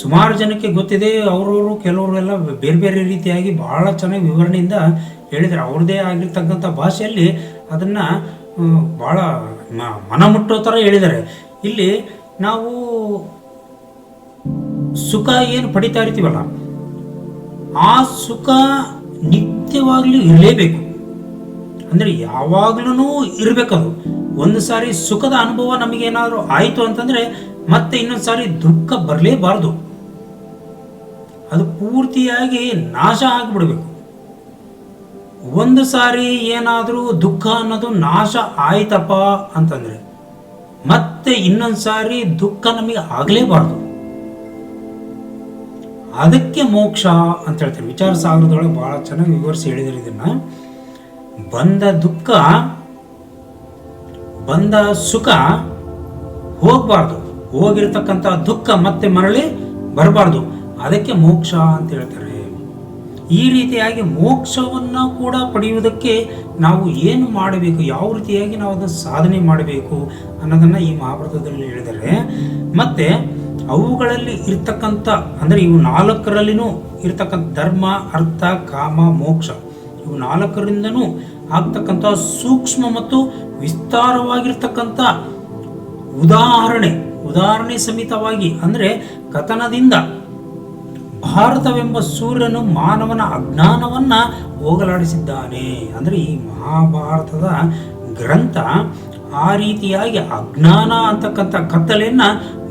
ಸುಮಾರು ಜನಕ್ಕೆ ಗೊತ್ತಿದೆ, ಅವರವರು ಕೆಲವರು ಎಲ್ಲ ಬೇರೆ ಬೇರೆ ರೀತಿಯಾಗಿ ಬಹಳ ಚೆನ್ನಾಗಿ ವಿವರಣೆಯಿಂದ ಹೇಳಿದ್ದಾರೆ. ಅವ್ರದ್ದೇ ಆಗಿರ್ತಕ್ಕಂಥ ಭಾಷೆಯಲ್ಲಿ ಅದನ್ನು ಭಾಳ ಮನಮುಟ್ಟೋ ಮನ ಮುಟ್ಟೋ ಥರ ಹೇಳಿದ್ದಾರೆ. ಇಲ್ಲಿ ನಾವು ಸುಖ ಏನು ಪಡಿತಾ ಇರ್ತೀವಲ್ಲ, ಆ ಸುಖ ನಿತ್ಯವಾಗಲೂ ಇರಲೇಬೇಕು. ಅಂದರೆ ಯಾವಾಗ್ಲೂ ಇರಬೇಕದು. ಒಂದು ಸಾರಿ ಸುಖದ ಅನುಭವ ನಮಗೇನಾದರೂ ಆಯಿತು ಅಂತಂದರೆ ಮತ್ತೆ ಇನ್ನೊಂದು ಸಾರಿ ದುಃಖ ಬರಲೇಬಾರ್ದು. ಅದು ಪೂರ್ತಿಯಾಗಿ ನಾಶ ಆಗಿಬಿಡಬೇಕು. ಒಂದು ಸಾರಿ ಏನಾದರೂ ದುಃಖ ಅನ್ನೋದು ನಾಶ ಆಯ್ತಪ್ಪ ಅಂತಂದ್ರೆ ಮತ್ತೆ ಇನ್ನೊಂದು ಸಾರಿ ದುಃಖ ನಮಗೆ ಆಗಲೇಬಾರ್ದು. ಅದಕ್ಕೆ ಮೋಕ್ಷ ಅಂತ ಹೇಳ್ತಾರೆ ವಿಚಾರ ಸಾಗರದೊಳಗೆ ಬಹಳ ಚೆನ್ನಾಗಿ ವಿವರಿಸಿ ಹೇಳಿದ್ರು ಇದನ್ನ. ಬಂದ ದುಃಖ, ಬಂದ ಸುಖ ಹೋಗ್ಬಾರ್ದು. ಹೋಗಿರ್ತಕ್ಕಂಥ ದುಃಖ ಮತ್ತೆ ಮರಳಿ ಬರಬಾರ್ದು. ಅದಕ್ಕೆ ಮೋಕ್ಷ ಅಂತ ಹೇಳ್ತಾರೆ. ಈ ರೀತಿಯಾಗಿ ಮೋಕ್ಷವನ್ನ ಕೂಡ ಪಡೆಯುವುದಕ್ಕೆ ನಾವು ಏನು ಮಾಡಬೇಕು, ಯಾವ ರೀತಿಯಾಗಿ ನಾವು ಅದನ್ನು ಸಾಧನೆ ಮಾಡಬೇಕು ಅನ್ನೋದನ್ನ ಈ ಮಹಾಭಾರತದಲ್ಲಿ ಹೇಳಿದ್ದಾರೆ. ಮತ್ತೆ ಅವುಗಳಲ್ಲಿ ಇರ್ತಕ್ಕಂಥ, ಅಂದರೆ ಇವು ನಾಲ್ಕರಲ್ಲಿನೂ ಇರ್ತಕ್ಕಂಥ ಧರ್ಮ, ಅರ್ಥ, ಕಾಮ, ಮೋಕ್ಷ. ಇವು ನಾಲ್ಕರಿಂದನೂ ಆಗ್ತಕ್ಕಂಥ ಸೂಕ್ಷ್ಮ ಮತ್ತು ವಿಸ್ತಾರವಾಗಿರ್ತಕ್ಕಂಥ ಉದಾಹರಣೆ ಉದಾಹರಣೆ ಸಮೇತವಾಗಿ ಅಂದರೆ ಕಥನದಿಂದ ಭಾರತವೆಂಬ ಸೂರ್ಯನು ಮಾನವನ ಅಜ್ಞಾನವನ್ನ ಹೋಗಲಾಡಿಸಿದ್ದಾನೆ. ಅಂದರೆ ಈ ಮಹಾಭಾರತದ ಗ್ರಂಥ ಆ ರೀತಿಯಾಗಿ ಅಜ್ಞಾನ ಅಂತಕ್ಕಂಥ ಕತ್ತಲೆಯನ್ನು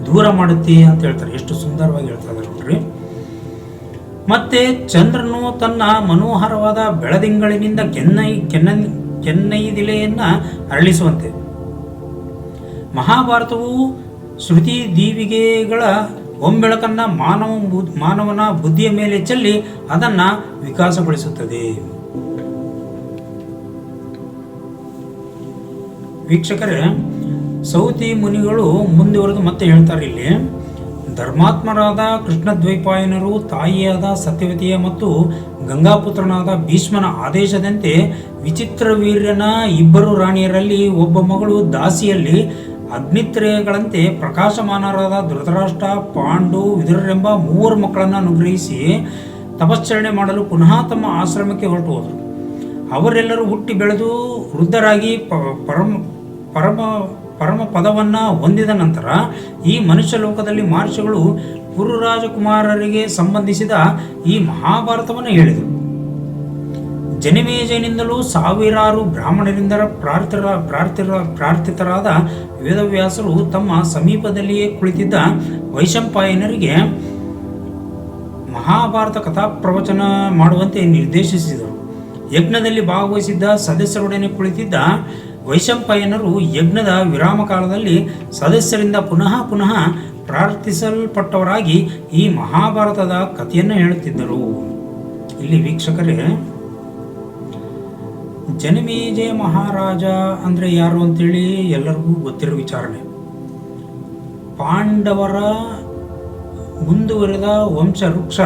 ದೂರ ಮಾಡುತ್ತೆ ಅಂತ ಹೇಳ್ತಾರೆ. ಎಷ್ಟು ಸುಂದರವಾಗಿ ಹೇಳ್ತಾ ಇದ್ದಾರೆ ನೋಡ್ರಿ. ಮತ್ತೆ ಚಂದ್ರನು ತನ್ನ ಮನೋಹರವಾದ ಬೆಳದಿಂಗಳಿನಿಂದ ಕೆನ್ನೈ ಕೆನ್ನ ಕೆನ್ನೈದಿಲೆಯನ್ನ ಅರಳಿಸುವಂತೆ. ಮಹಾಭಾರತವು ಶ್ರುತಿ ದೀವಿಗೆಗಳ ಒಂಬೆಳಕನ್ನ ಮಾನವ ಮಾನವನ ಬುದ್ಧಿಯ ಮೇಲೆ ಚೆಲ್ಲಿ ಅದನ್ನ ವಿಕಾಸಗೊಳಿಸುತ್ತದೆ. ವೀಕ್ಷಕರೇ, ಸೌತಿ ಮುನಿಗಳು ಮುಂದುವರೆದು ಮತ್ತೆ ಹೇಳ್ತಾರೆ ಇಲ್ಲಿ. ಧರ್ಮಾತ್ಮರಾದ ಕೃಷ್ಣದ್ವೈಪಾಯನರು ತಾಯಿಯಾದ ಸತ್ಯವತಿಯ ಮತ್ತು ಗಂಗಾಪುತ್ರನಾದ ಭೀಷ್ಮನ ಆದೇಶದಂತೆ ವಿಚಿತ್ರ ವೀರ್ಯನ ಇಬ್ಬರು ರಾಣಿಯರಲ್ಲಿ ಒಬ್ಬ ಮಗಳು ದಾಸಿಯಲ್ಲಿ ಅಗ್ನಿತ್ರಯಗಳಂತೆ ಪ್ರಕಾಶಮಾನರಾದ ಧೃತರಾಷ್ಟ್ರ, ಪಾಂಡು, ವಿದುರರೆಂಬ ಮೂವರು ಮಕ್ಕಳನ್ನು ಅನುಗ್ರಹಿಸಿ ತಪಶ್ಚರಣೆ ಮಾಡಲು ಪುನಃ ತಮ್ಮ ಆಶ್ರಮಕ್ಕೆ ಹೊರಟು ಹೋದರು. ಅವರೆಲ್ಲರೂ ಹುಟ್ಟಿ ಬೆಳೆದು ವೃದ್ಧರಾಗಿ ಪರಮ ಪರಮ ಪರಮ ಪದವನ್ನು ಹೊಂದಿದ ನಂತರ ಈ ಮನುಷ್ಯ ಲೋಕದಲ್ಲಿ ಮಹರ್ಷಿಗಳು ಕುರುರಾಜಕುಮಾರರಿಗೆ ಸಂಬಂಧಿಸಿದ ಈ ಮಹಾಭಾರತವನ್ನು ಹೇಳಿದರು. ಜನಿಮೇಜನಿಂದಲೂ ಸಾವಿರಾರು ಬ್ರಾಹ್ಮಣರಿಂದ ಪ್ರಾರ್ಥಿರ ಪ್ರಾರ್ಥಿರ, ಪ್ರಾರ್ಥಿತರಾದ ವೇದವ್ಯಾಸರು ತಮ್ಮ ಸಮೀಪದಲ್ಲಿಯೇ ಕುಳಿತಿದ್ದ ವೈಶಂಪಾಯನರಿಗೆ ಮಹಾಭಾರತ ಕಥಾ ಪ್ರವಚನ ಮಾಡುವಂತೆ ನಿರ್ದೇಶಿಸಿದರು. ಯಜ್ಞದಲ್ಲಿ ಭಾಗವಹಿಸಿದ್ದ ಸದಸ್ಯರೊಡನೆ ಕುಳಿತಿದ್ದ ವೈಶಂಪಾಯನರು ಯಜ್ಞದ ವಿರಾಮ ಕಾಲದಲ್ಲಿ ಸದಸ್ಯರಿಂದ ಪುನಃ ಪುನಃ ಪ್ರಾರ್ಥಿಸಲ್ಪಟ್ಟವರಾಗಿ ಈ ಮಹಾಭಾರತದ ಕಥೆಯನ್ನು ಹೇಳುತ್ತಿದ್ದರು. ಇಲ್ಲಿ ವೀಕ್ಷಕರೇ ಜನಮೇಜಯ ಮಹಾರಾಜ ಅಂದರೆ ಯಾರು ಅಂತೇಳಿ ಎಲ್ಲರಿಗೂ ಗೊತ್ತಿರೋ ವಿಚಾರಣೆ. ಪಾಂಡವರ ಮುಂದುವರೆದ ವಂಶ ವೃಕ್ಷ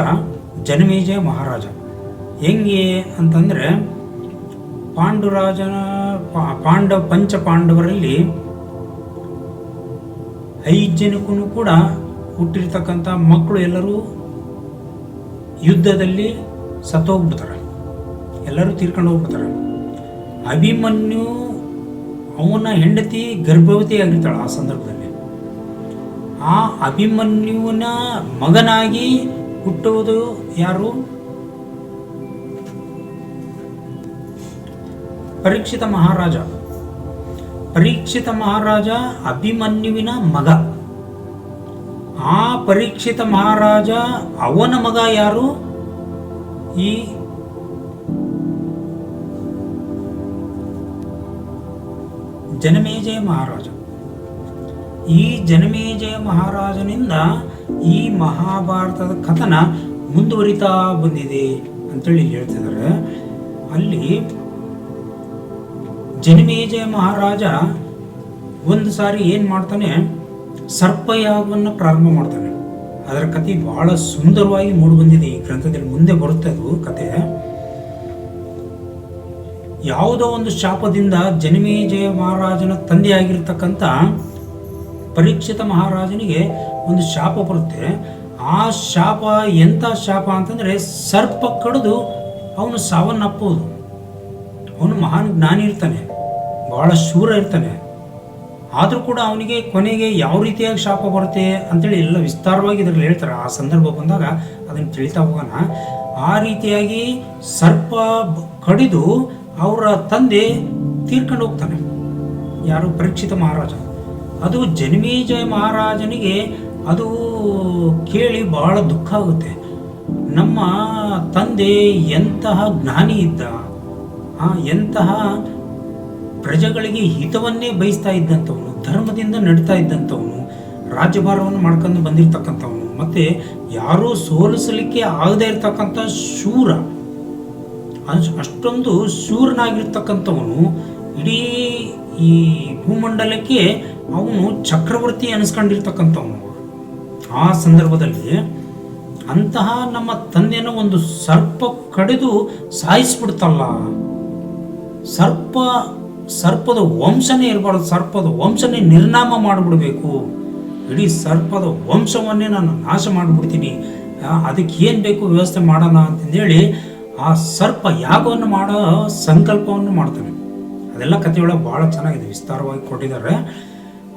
ಜನಮೇಜಯ ಮಹಾರಾಜ. ಹೆಂಗೆ ಅಂತಂದರೆ ಪಾಂಡುರಾಜನ ಪಾಂಡ, ಪಂಚ ಪಾಂಡವರಲ್ಲಿ ಐದು ಜನಕ್ಕೂ ಕೂಡ ಹುಟ್ಟಿರ್ತಕ್ಕಂಥ ಮಕ್ಕಳು ಎಲ್ಲರೂ ಯುದ್ಧದಲ್ಲಿ ಸತ್ತೋಗ್ಬಿಡ್ತಾರೆ. ಎಲ್ಲರೂ ತೀರ್ಕೊಂಡು ಹೋಗ್ಬಿಡ್ತಾರೆ. ಅಭಿಮನ್ಯು ಅವನ ಹೆಂಡತಿ ಗರ್ಭವತಿ ಆಗಿರ್ತಾಳೆ ಆ ಸಂದರ್ಭದಲ್ಲಿ. ಆ ಅಭಿಮನ್ಯುವಿನ ಮಗನಾಗಿ ಹುಟ್ಟುವುದು ಯಾರು? ಪರೀಕ್ಷಿತ ಮಹಾರಾಜ. ಪರೀಕ್ಷಿತ ಮಹಾರಾಜ ಅಭಿಮನ್ಯುವಿನ ಮಗ. ಆ ಪರೀಕ್ಷಿತ ಮಹಾರಾಜ ಅವನ ಮಗ ಯಾರು? ಈ ಜನಮೇಜಯ ಮಹಾರಾಜ. ಈ ಜನಮೇಜಯ ಮಹಾರಾಜನಿಂದ ಈ ಮಹಾಭಾರತದ ಕಥನ ಮುಂದುವರಿತಾ ಬಂದಿದೆ ಅಂತೇಳಿ ಹೇಳ್ತಿದ್ದಾರೆ. ಅಲ್ಲಿ ಜನಮೇಜಯ ಮಹಾರಾಜ ಒಂದು ಸಾರಿ ಏನು ಮಾಡ್ತಾನೆ? ಸರ್ಪಯಾಗವನ್ನು ಪ್ರಾರಂಭ ಮಾಡ್ತಾನೆ. ಅದರ ಕತೆ ಬಹಳ ಸುಂದರವಾಗಿ ಮೂಡಿಬಂದಿದೆ ಈ ಗ್ರಂಥದಲ್ಲಿ ಮುಂದೆ ಬರುತ್ತೆ ಅದು ಕತೆ ಯಾವುದೋ ಒಂದು ಶಾಪದಿಂದ ಜನಮೇಜಯ ಮಹಾರಾಜನ ತಂದೆಯಾಗಿರ್ತಕ್ಕಂಥ ಪರೀಕ್ಷಿತ ಮಹಾರಾಜನಿಗೆ ಒಂದು ಶಾಪ ಬರುತ್ತೆ. ಆ ಶಾಪ ಎಂಥ ಶಾಪ ಅಂತಂದರೆ ಸರ್ಪ ಕಡಿದು ಅವನು ಸಾವನ್ನಪ್ಪುವುದು. ಅವನು ಮಹಾನ್ ಜ್ಞಾನಿ ಇರ್ತಾನೆ. ಬಹಳ ಶೂರ ಇರ್ತಾನೆ. ಆದರೂ ಕೂಡ ಅವನಿಗೆ ಕೊನೆಗೆ ಯಾವ ರೀತಿಯಾಗಿ ಶಾಪ ಬರುತ್ತೆ ಅಂತೇಳಿ ಎಲ್ಲ ವಿಸ್ತಾರವಾಗಿ ಇದರಲ್ಲಿ ಹೇಳ್ತಾರೆ. ಆ ಸಂದರ್ಭ ಬಂದಾಗ ಅದನ್ನು ತಿಳಿತಾ ಹೋಗೋಣ. ಆ ರೀತಿಯಾಗಿ ಸರ್ಪ ಕಡಿದು ಅವರ ತಂದೆ ತೀರ್ಕೊಂಡು ಹೋಗ್ತಾನೆ. ಯಾರು? ಪರೀಕ್ಷಿತ ಮಹಾರಾಜ. ಅದು ಜನ್ಮೇಜಯ ಮಹಾರಾಜನಿಗೆ ಅದು ಕೇಳಿ ಬಹಳ ದುಃಖ ಆಗುತ್ತೆ. ನಮ್ಮ ತಂದೆ ಎಂತಹ ಜ್ಞಾನಿ ಇದ್ದ ಎಂತಹ ಪ್ರಜೆಗಳಿಗೆ ಹಿತವನ್ನೇ ಬಯಸ್ತಾ ಇದ್ದಂಥವನು, ಧರ್ಮದಿಂದ ನಡೀತಾ ಇದ್ದಂಥವನು, ರಾಜ್ಯಭಾರವನ್ನು ಮಾಡ್ಕೊಂಡು ಬಂದಿರತಕ್ಕಂಥವನು, ಮತ್ತೆ ಯಾರೂ ಸೋಲಿಸಲಿಕ್ಕೆ ಆಗದೇ ಇರತಕ್ಕಂಥ ಶೂರ ಅಷ್- ಅಷ್ಟೊಂದು ಶೂರನಾಗಿರ್ತಕ್ಕಂಥವನು, ಇಡೀ ಈ ಭೂಮಂಡಲಕ್ಕೆ ಅವನು ಚಕ್ರವರ್ತಿ ಅನಿಸ್ಕೊಂಡಿರ್ತಕ್ಕಂಥವನು. ಆ ಸಂದರ್ಭದಲ್ಲಿ ಅಂತಹ ನಮ್ಮ ತಂದೆಯನ್ನು ಒಂದು ಸರ್ಪ ಕಡಿದು ಸಾಯಿಸ್ಬಿಡ್ತಲ್ಲ, ಸರ್ಪ ಸರ್ಪದ ವಂಶನೇ ಇರಬಾರ್ದು, ಸರ್ಪದ ವಂಶನೇ ನಿರ್ನಾಮ ಮಾಡಿಬಿಡ್ಬೇಕು. ಇಡೀ ಸರ್ಪದ ವಂಶವನ್ನೇ ನಾನು ನಾಶ ಮಾಡಿಬಿಡ್ತೀನಿ. ಅದಕ್ಕೆ ಏನು ಬೇಕು ವ್ಯವಸ್ಥೆ ಮಾಡೋಣ ಅಂತಂದೇಳಿ ಆ ಸರ್ಪ ಯಾಗವನ್ನು ಮಾಡೋ, ಸಂಕಲ್ಪವನ್ನು ಮಾಡ್ತಾನೆ. ಅದೆಲ್ಲ ಕಥೆಯೊಳಗೆ ಭಾಳ ಚೆನ್ನಾಗಿದೆ, ವಿಸ್ತಾರವಾಗಿ ಕೊಟ್ಟಿದ್ದಾರೆ.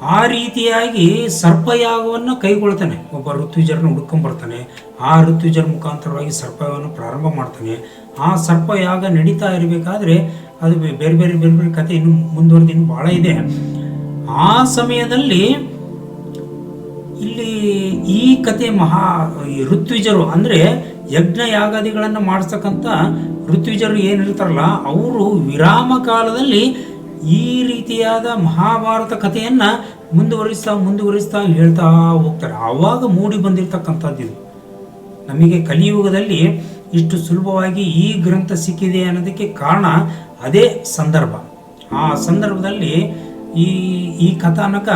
ಆ ರೀತಿಯಾಗಿ ಸರ್ಪಯಾಗವನ್ನು ಕೈಗೊಳ್ತಾನೆ. ಒಬ್ಬ ಋತ್ವಿಜರನ್ನು ಹುಡ್ಕೊಂಬರ್ತಾನೆ. ಆ ಋತ್ವಿಜರ ಮುಖಾಂತರವಾಗಿ ಸರ್ಪಯಾಗವನ್ನು ಪ್ರಾರಂಭ ಮಾಡ್ತಾನೆ. ಆ ಸರ್ಪಯಾಗ ನಡೀತಾ ಇರಬೇಕಾದ್ರೆ ಅದು ಬೇರೆ ಬೇರೆ ಬೇರೆ ಬೇರೆ ಕತೆ ಇನ್ನು ಮುಂದುವರೆದು ಇನ್ನು ಭಾಳ ಇದೆ. ಆ ಸಮಯದಲ್ಲಿ ಇಲ್ಲಿ ಈ ಕತೆ ಮಹಾ ಋತ್ವಿಜರು ಅಂದರೆ ಯಜ್ಞ ಯಾಗಾದಿಗಳನ್ನು ಮಾಡಿಸ್ತಕ್ಕಂಥ ಋತ್ವಿಜರು ಏನಿರ್ತಾರಲ್ಲ, ಅವರು ವಿರಾಮ ಕಾಲದಲ್ಲಿ ಈ ರೀತಿಯಾದ ಮಹಾಭಾರತ ಕಥೆಯನ್ನು ಮುಂದುವರಿಸ್ತಾ ಮುಂದುವರಿಸ್ತಾ ಹೇಳ್ತಾ ಹೋಗ್ತಾರೆ. ಆವಾಗ ಮೂಡಿ ಬಂದಿರತಕ್ಕಂಥದ್ದು ಇದು. ನಮಗೆ ಕಲಿಯುಗದಲ್ಲಿ ಇಷ್ಟು ಸುಲಭವಾಗಿ ಈ ಗ್ರಂಥ ಸಿಕ್ಕಿದೆ ಅನ್ನೋದಕ್ಕೆ ಕಾರಣ ಅದೇ ಸಂದರ್ಭ. ಆ ಸಂದರ್ಭದಲ್ಲಿ ಈ ಈ ಕಥಾನಕ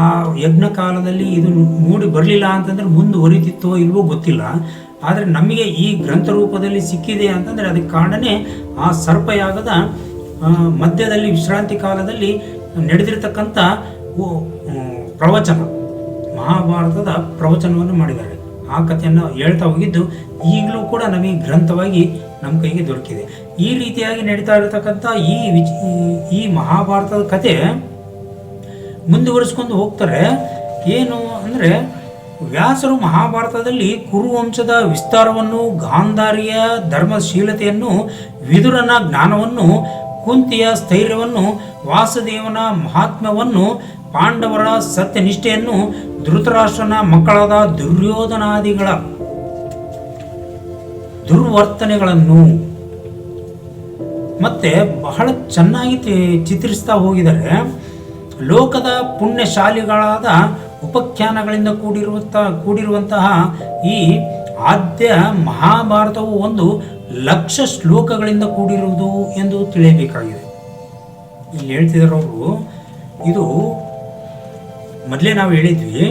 ಆ ಯಜ್ಞ ಕಾಲದಲ್ಲಿ ಇದು ಮೂಡಿ ಬರಲಿಲ್ಲ ಅಂತಂದ್ರೆ ಮುಂದುವರಿತಿತ್ತೋ ಇಲ್ವೋ ಗೊತ್ತಿಲ್ಲ. ಆದರೆ ನಮಗೆ ಈ ಗ್ರಂಥ ರೂಪದಲ್ಲಿ ಸಿಕ್ಕಿದೆ ಅಂತಂದರೆ ಅದಕ್ಕೆ ಕಾರಣನೇ ಆ ಸರ್ಪಯಾಗದ ಮಧ್ಯದಲ್ಲಿ ವಿಶ್ರಾಂತಿ ಕಾಲದಲ್ಲಿ ನಡೆದಿರ್ತಕ್ಕಂಥ ಪ್ರವಚನ, ಮಹಾಭಾರತದ ಪ್ರವಚನವನ್ನು ಮಾಡಿದ್ದಾರೆ. ಆ ಕಥೆಯನ್ನು ಹೇಳ್ತಾ ಹೋಗಿದ್ದು ಈಗಲೂ ಕೂಡ ನಮಗೆ ಗ್ರಂಥವಾಗಿ ನಮ್ಮ ಕೈಗೆ ದೊರಕಿದೆ. ಈ ರೀತಿಯಾಗಿ ನಡೀತಾ ಇರತಕ್ಕಂಥ ಈ ವಿಚ್, ಈ- ಮಹಾಭಾರತದ ಕತೆ ಮುಂದುವರಿಸ್ಕೊಂಡು ಹೋಗ್ತಾರೆ. ಏನು ಅಂದರೆ, ವ್ಯಾಸರು ಮಹಾಭಾರತದಲ್ಲಿ ಕುರುವಂಶದ ವಿಸ್ತಾರವನ್ನು, ಗಾಂಧಾರಿಯ ಧರ್ಮಶೀಲತೆಯನ್ನು, ವಿದುರನ ಜ್ಞಾನವನ್ನು, ಕುಂತಿಯ ಸ್ಥೈರ್ಯವನ್ನು, ವಾಸುದೇವನ ಮಹಾತ್ಮವನ್ನು ಪಾಂಡವರ ಸತ್ಯನಿಷ್ಠೆಯನ್ನು, ಧೃತರಾಷ್ಟ್ರನ ಮಕ್ಕಳಾದ ದುರ್ಯೋಧನಾದಿಗಳ ದುರ್ವರ್ತನೆಗಳನ್ನು ಮತ್ತೆ ಬಹಳ ಚೆನ್ನಾಗಿ ಚಿತ್ರಿಸ್ತಾ ಹೋಗಿದ್ದಾರೆ. ಲೋಕದ ಪುಣ್ಯಶಾಲಿಗಳಾದ ಉಪಖ್ಯಾನಗಳಿಂದ ಕೂಡಿರುವಂಥ ಕೂಡಿರುವಂತಹ ಈ ಆದ್ಯ ಮಹಾಭಾರತವು ಒಂದು ಲಕ್ಷ ಶ್ಲೋಕಗಳಿಂದ ಕೂಡಿರುವುದು ಎಂದು ತಿಳಿಯಬೇಕಾಗಿದೆ. ಇಲ್ಲಿ ಹೇಳ್ತಿದ್ದಾರೆ ಇದು ಮೊದಲೇ ನಾವು ಹೇಳಿದ್ವಿ,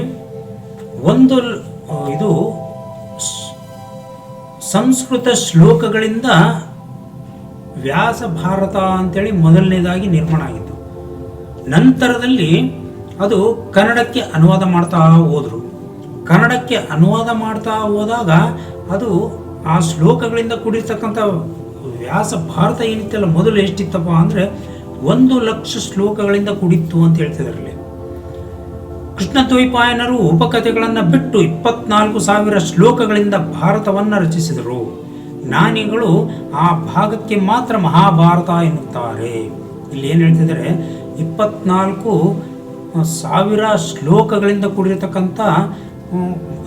ಒಂದು ಇದು ಸಂಸ್ಕೃತ ಶ್ಲೋಕಗಳಿಂದ ವ್ಯಾಸ ಭಾರತ ಅಂತೇಳಿ ಮೊದಲನೇದಾಗಿ ನಿರ್ಮಾಣ ಆಗಿತ್ತು. ನಂತರದಲ್ಲಿ ಅದು ಕನ್ನಡಕ್ಕೆ ಅನುವಾದ ಮಾಡ್ತಾ ಹೋದರು. ಕನ್ನಡಕ್ಕೆ ಅನುವಾದ ಮಾಡ್ತಾ ಹೋದಾಗ ಅದು ಆ ಶ್ಲೋಕಗಳಿಂದ ಕೂಡಿರ್ತಕ್ಕಂಥ ವ್ಯಾಸ ಭಾರತ ಏನಿತ್ತಲ್ಲ, ಮೊದಲು ಎಷ್ಟಿತ್ತಪ್ಪ ಅಂದರೆ ಒಂದು ಲಕ್ಷ ಶ್ಲೋಕಗಳಿಂದ ಕೂಡಿತ್ತು ಅಂತ ಹೇಳ್ತಿದ್ರಲ್ಲಿ. ಕೃಷ್ಣ ದ್ವೈಪಾಯನರು ಉಪಕಥೆಗಳನ್ನು ಬಿಟ್ಟು ಇಪ್ಪತ್ನಾಲ್ಕು ಸಾವಿರ ಶ್ಲೋಕಗಳಿಂದ ಭಾರತವನ್ನು ರಚಿಸಿದರು. ಜ್ಞಾನಿಗಳು ಆ ಭಾಗಕ್ಕೆ ಮಾತ್ರ ಮಹಾಭಾರತ ಎನ್ನುತ್ತಾರೆ. ಇಲ್ಲಿ ಏನು ಹೇಳ್ತಿದ್ದಾರೆ? ಇಪ್ಪತ್ನಾಲ್ಕು ಸಾವಿರ ಶ್ಲೋಕಗಳಿಂದ ಕೂಡಿರತಕ್ಕಂಥ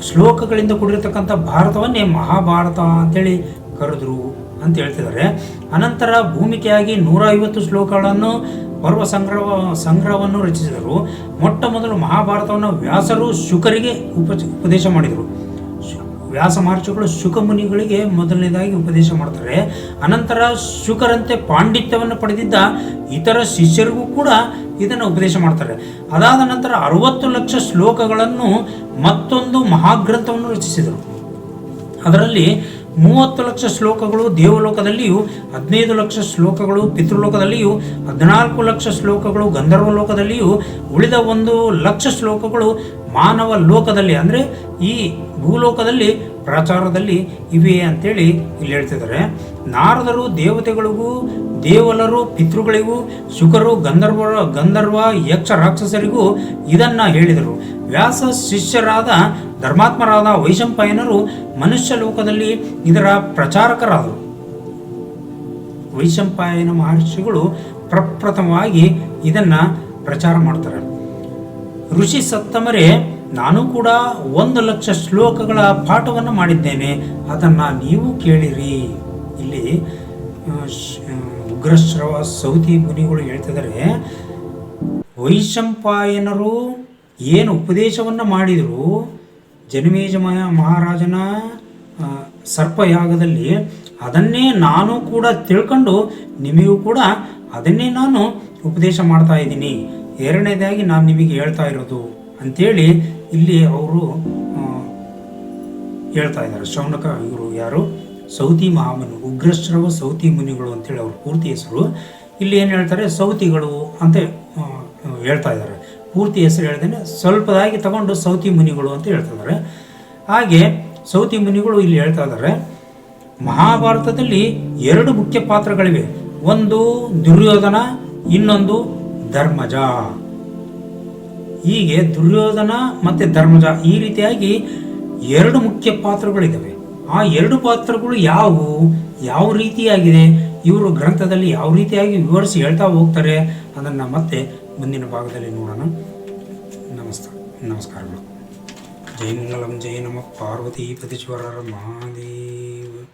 ಶ್ಲೋಕಗಳಿಂದ ಕೂಡಿರತಕ್ಕಂಥ ಭಾರತವನ್ನೇ ಮಹಾಭಾರತ ಅಂತೇಳಿ ಕರೆದ್ರು ಅಂತ ಹೇಳ್ತಿದ್ದಾರೆ. ಅನಂತರ ಭೂಮಿಕೆಯಾಗಿ ನೂರ ಐವತ್ತು ಶ್ಲೋಕಗಳನ್ನು ಪರ್ವ ಸಂಗ್ರಹ, ಸಂಗ್ರಹವನ್ನು ರಚಿಸಿದರು. ಮೊಟ್ಟ ಮೊದಲು ಮಹಾಭಾರತವನ್ನು ವ್ಯಾಸರು ಶುಕರಿಗೆ ಉಪ ಉಪದೇಶ ಮಾಡಿದರು. ವ್ಯಾಸ ಮಹರ್ಷಿಗಳು ಶುಕ ಮುನಿಗಳಿಗೆ ಮೊದಲನೇದಾಗಿ ಉಪದೇಶ ಮಾಡ್ತಾರೆ. ಅನಂತರ ಶುಕರಂತೆ ಪಾಂಡಿತ್ಯವನ್ನು ಪಡೆದಿದ್ದ ಇತರ ಶಿಷ್ಯರಿಗೂ ಕೂಡ ಇದನ್ನು ಉಪದೇಶ ಮಾಡ್ತಾರೆ. ಅದಾದ ನಂತರ ಅರವತ್ತು ಲಕ್ಷ ಶ್ಲೋಕಗಳನ್ನು ಮತ್ತೊಂದು ಮಹಾಗ್ರಂಥವನ್ನು ರಚಿಸಿದರು. ಅದರಲ್ಲಿ ಮೂವತ್ತು ಲಕ್ಷ ಶ್ಲೋಕಗಳು ದೇವಲೋಕದಲ್ಲಿಯೂ, ಹದಿನೈದು ಲಕ್ಷ ಶ್ಲೋಕಗಳು ಪಿತೃಲೋಕದಲ್ಲಿಯೂ, ಹದಿನಾಲ್ಕು ಲಕ್ಷ ಶ್ಲೋಕಗಳು ಗಂಧರ್ವ ಲೋಕದಲ್ಲಿಯೂ ಉಳಿದ ಒಂದು ಲಕ್ಷ ಶ್ಲೋಕಗಳು ಮಾನವ ಲೋಕದಲ್ಲಿ ಅಂದರೆ ಈ ಭೂಲೋಕದಲ್ಲಿ ಪ್ರಚಾರದಲ್ಲಿ ಇವೆ ಅಂತೇಳಿ ಇಲ್ಲಿ ಹೇಳ್ತಿದ್ದಾರೆ. ನಾರದರು ದೇವತೆಗಳಿಗೂ, ದೇವಲರು, ಪಿತೃಗಳಿಗೂ, ಶುಕರು, ಗಂಧರ್ವ ಗಂಧರ್ವ, ಯಕ್ಷ ರಾಕ್ಷಸರಿಗೂ ಇದನ್ನ ಹೇಳಿದರು. ವ್ಯಾಸ ಶಿಷ್ಯರಾದ ಧರ್ಮಾತ್ಮರಾದ ವೈಶಂಪಾಯನರು ಮನುಷ್ಯ ಲೋಕದಲ್ಲಿ ಇದರ ಪ್ರಚಾರಕರಾದರು. ವೈಶಂಪಾಯನ ಮಹರ್ಷಿಗಳು ಪ್ರಪ್ರಥಮವಾಗಿ ಇದನ್ನ ಪ್ರಚಾರ ಮಾಡ್ತಾರೆ. ಋಷಿ ಸತ್ತಮರೆ, ನಾನು ಕೂಡ ಒಂದು ಲಕ್ಷ ಶ್ಲೋಕಗಳ ಪಾಠವನ್ನು ಮಾಡಿದ್ದೇನೆ. ಅದನ್ನ ನೀವು ಕೇಳಿರಿ. ಇಲ್ಲಿ ಉಗ್ರಶ್ರವ ಸೌತಿ ಮುನಿಗಳು ಹೇಳ್ತಿದ್ದಾರೆ, ವೈಶಂಪಾಯನರು ಏನು ಉಪದೇಶವನ್ನು ಮಾಡಿದರು? ಜನಮೇಜಮಯ ಮಹಾರಾಜನ ಸರ್ಪಯಾಗದಲ್ಲಿ ಅದನ್ನೇ ನಾನು ಕೂಡ ತಿಳ್ಕೊಂಡು ನಿಮಗೂ ಕೂಡ ಅದನ್ನೇ ನಾನು ಉಪದೇಶ ಮಾಡ್ತಾ ಇದ್ದೀನಿ. ಎರಡನೇದಾಗಿ ನಾನು ನಿಮಗೆ ಹೇಳ್ತಾ ಇರೋದು ಅಂತೇಳಿ ಇಲ್ಲಿ ಅವರು ಹೇಳ್ತಾ ಇದ್ದಾರೆ. ಶೌನಕ ಇವರು ಯಾರು? ಸೌತಿ ಮಹಾಮುನಿ, ಉಗ್ರಶ್ರವ ಸೌತಿ ಮುನಿಗಳು ಅಂತೇಳಿ ಅವರು ಪೂರ್ತಿ ಹೆಸರು. ಇಲ್ಲಿ ಏನು ಹೇಳ್ತಾರೆ? ಸೌತಿಗಳು ಅಂತ ಹೇಳ್ತಾ ಇದ್ದಾರೆ. ಪೂರ್ತಿ ಹೆಸರು ಹೇಳ್ದೇನೆ ಸ್ವಲ್ಪದಾಗಿ ತಗೊಂಡು ಸೌತಿ ಮುನಿಗಳು ಅಂತ ಹೇಳ್ತಾ ಇದ್ದಾರೆ. ಹಾಗೆ ಸೌತಿ ಮುನಿಗಳು ಇಲ್ಲಿ ಹೇಳ್ತಾ ಇದ್ದಾರೆ, ಮಹಾಭಾರತದಲ್ಲಿ ಎರಡು ಮುಖ್ಯ ಪಾತ್ರಗಳಿವೆ. ಒಂದು ದುರ್ಯೋಧನ, ಇನ್ನೊಂದು ಧರ್ಮಜ. ಹೀಗೆ ದುರ್ಯೋಧನ ಮತ್ತೆ ಧರ್ಮಜ ಈ ರೀತಿಯಾಗಿ ಎರಡು ಮುಖ್ಯ ಪಾತ್ರಗಳಿದ್ದಾವೆ. ಆ ಎರಡು ಪಾತ್ರಗಳು ಯಾವುವು? ಯಾವ ರೀತಿಯಾಗಿದೆ? ಇವರು ಗ್ರಂಥದಲ್ಲಿ ಯಾವ ರೀತಿಯಾಗಿ ವಿವರಿಸಿ ಹೇಳ್ತಾ ಹೋಗ್ತಾರೆ ಅದನ್ನು ಮತ್ತೆ ಮುಂದಿನ ಭಾಗದಲ್ಲಿ ನೋಡೋಣ. ನಮಸ್ಕಾರ ನಮಸ್ಕಾರಗಳು. ಜೈ ಮಂಗಲಂ ಜೈ ನಮ. ಪಾರ್ವತಿ ಪತಿಶ್ವರರ ಮಹಾದೇವ.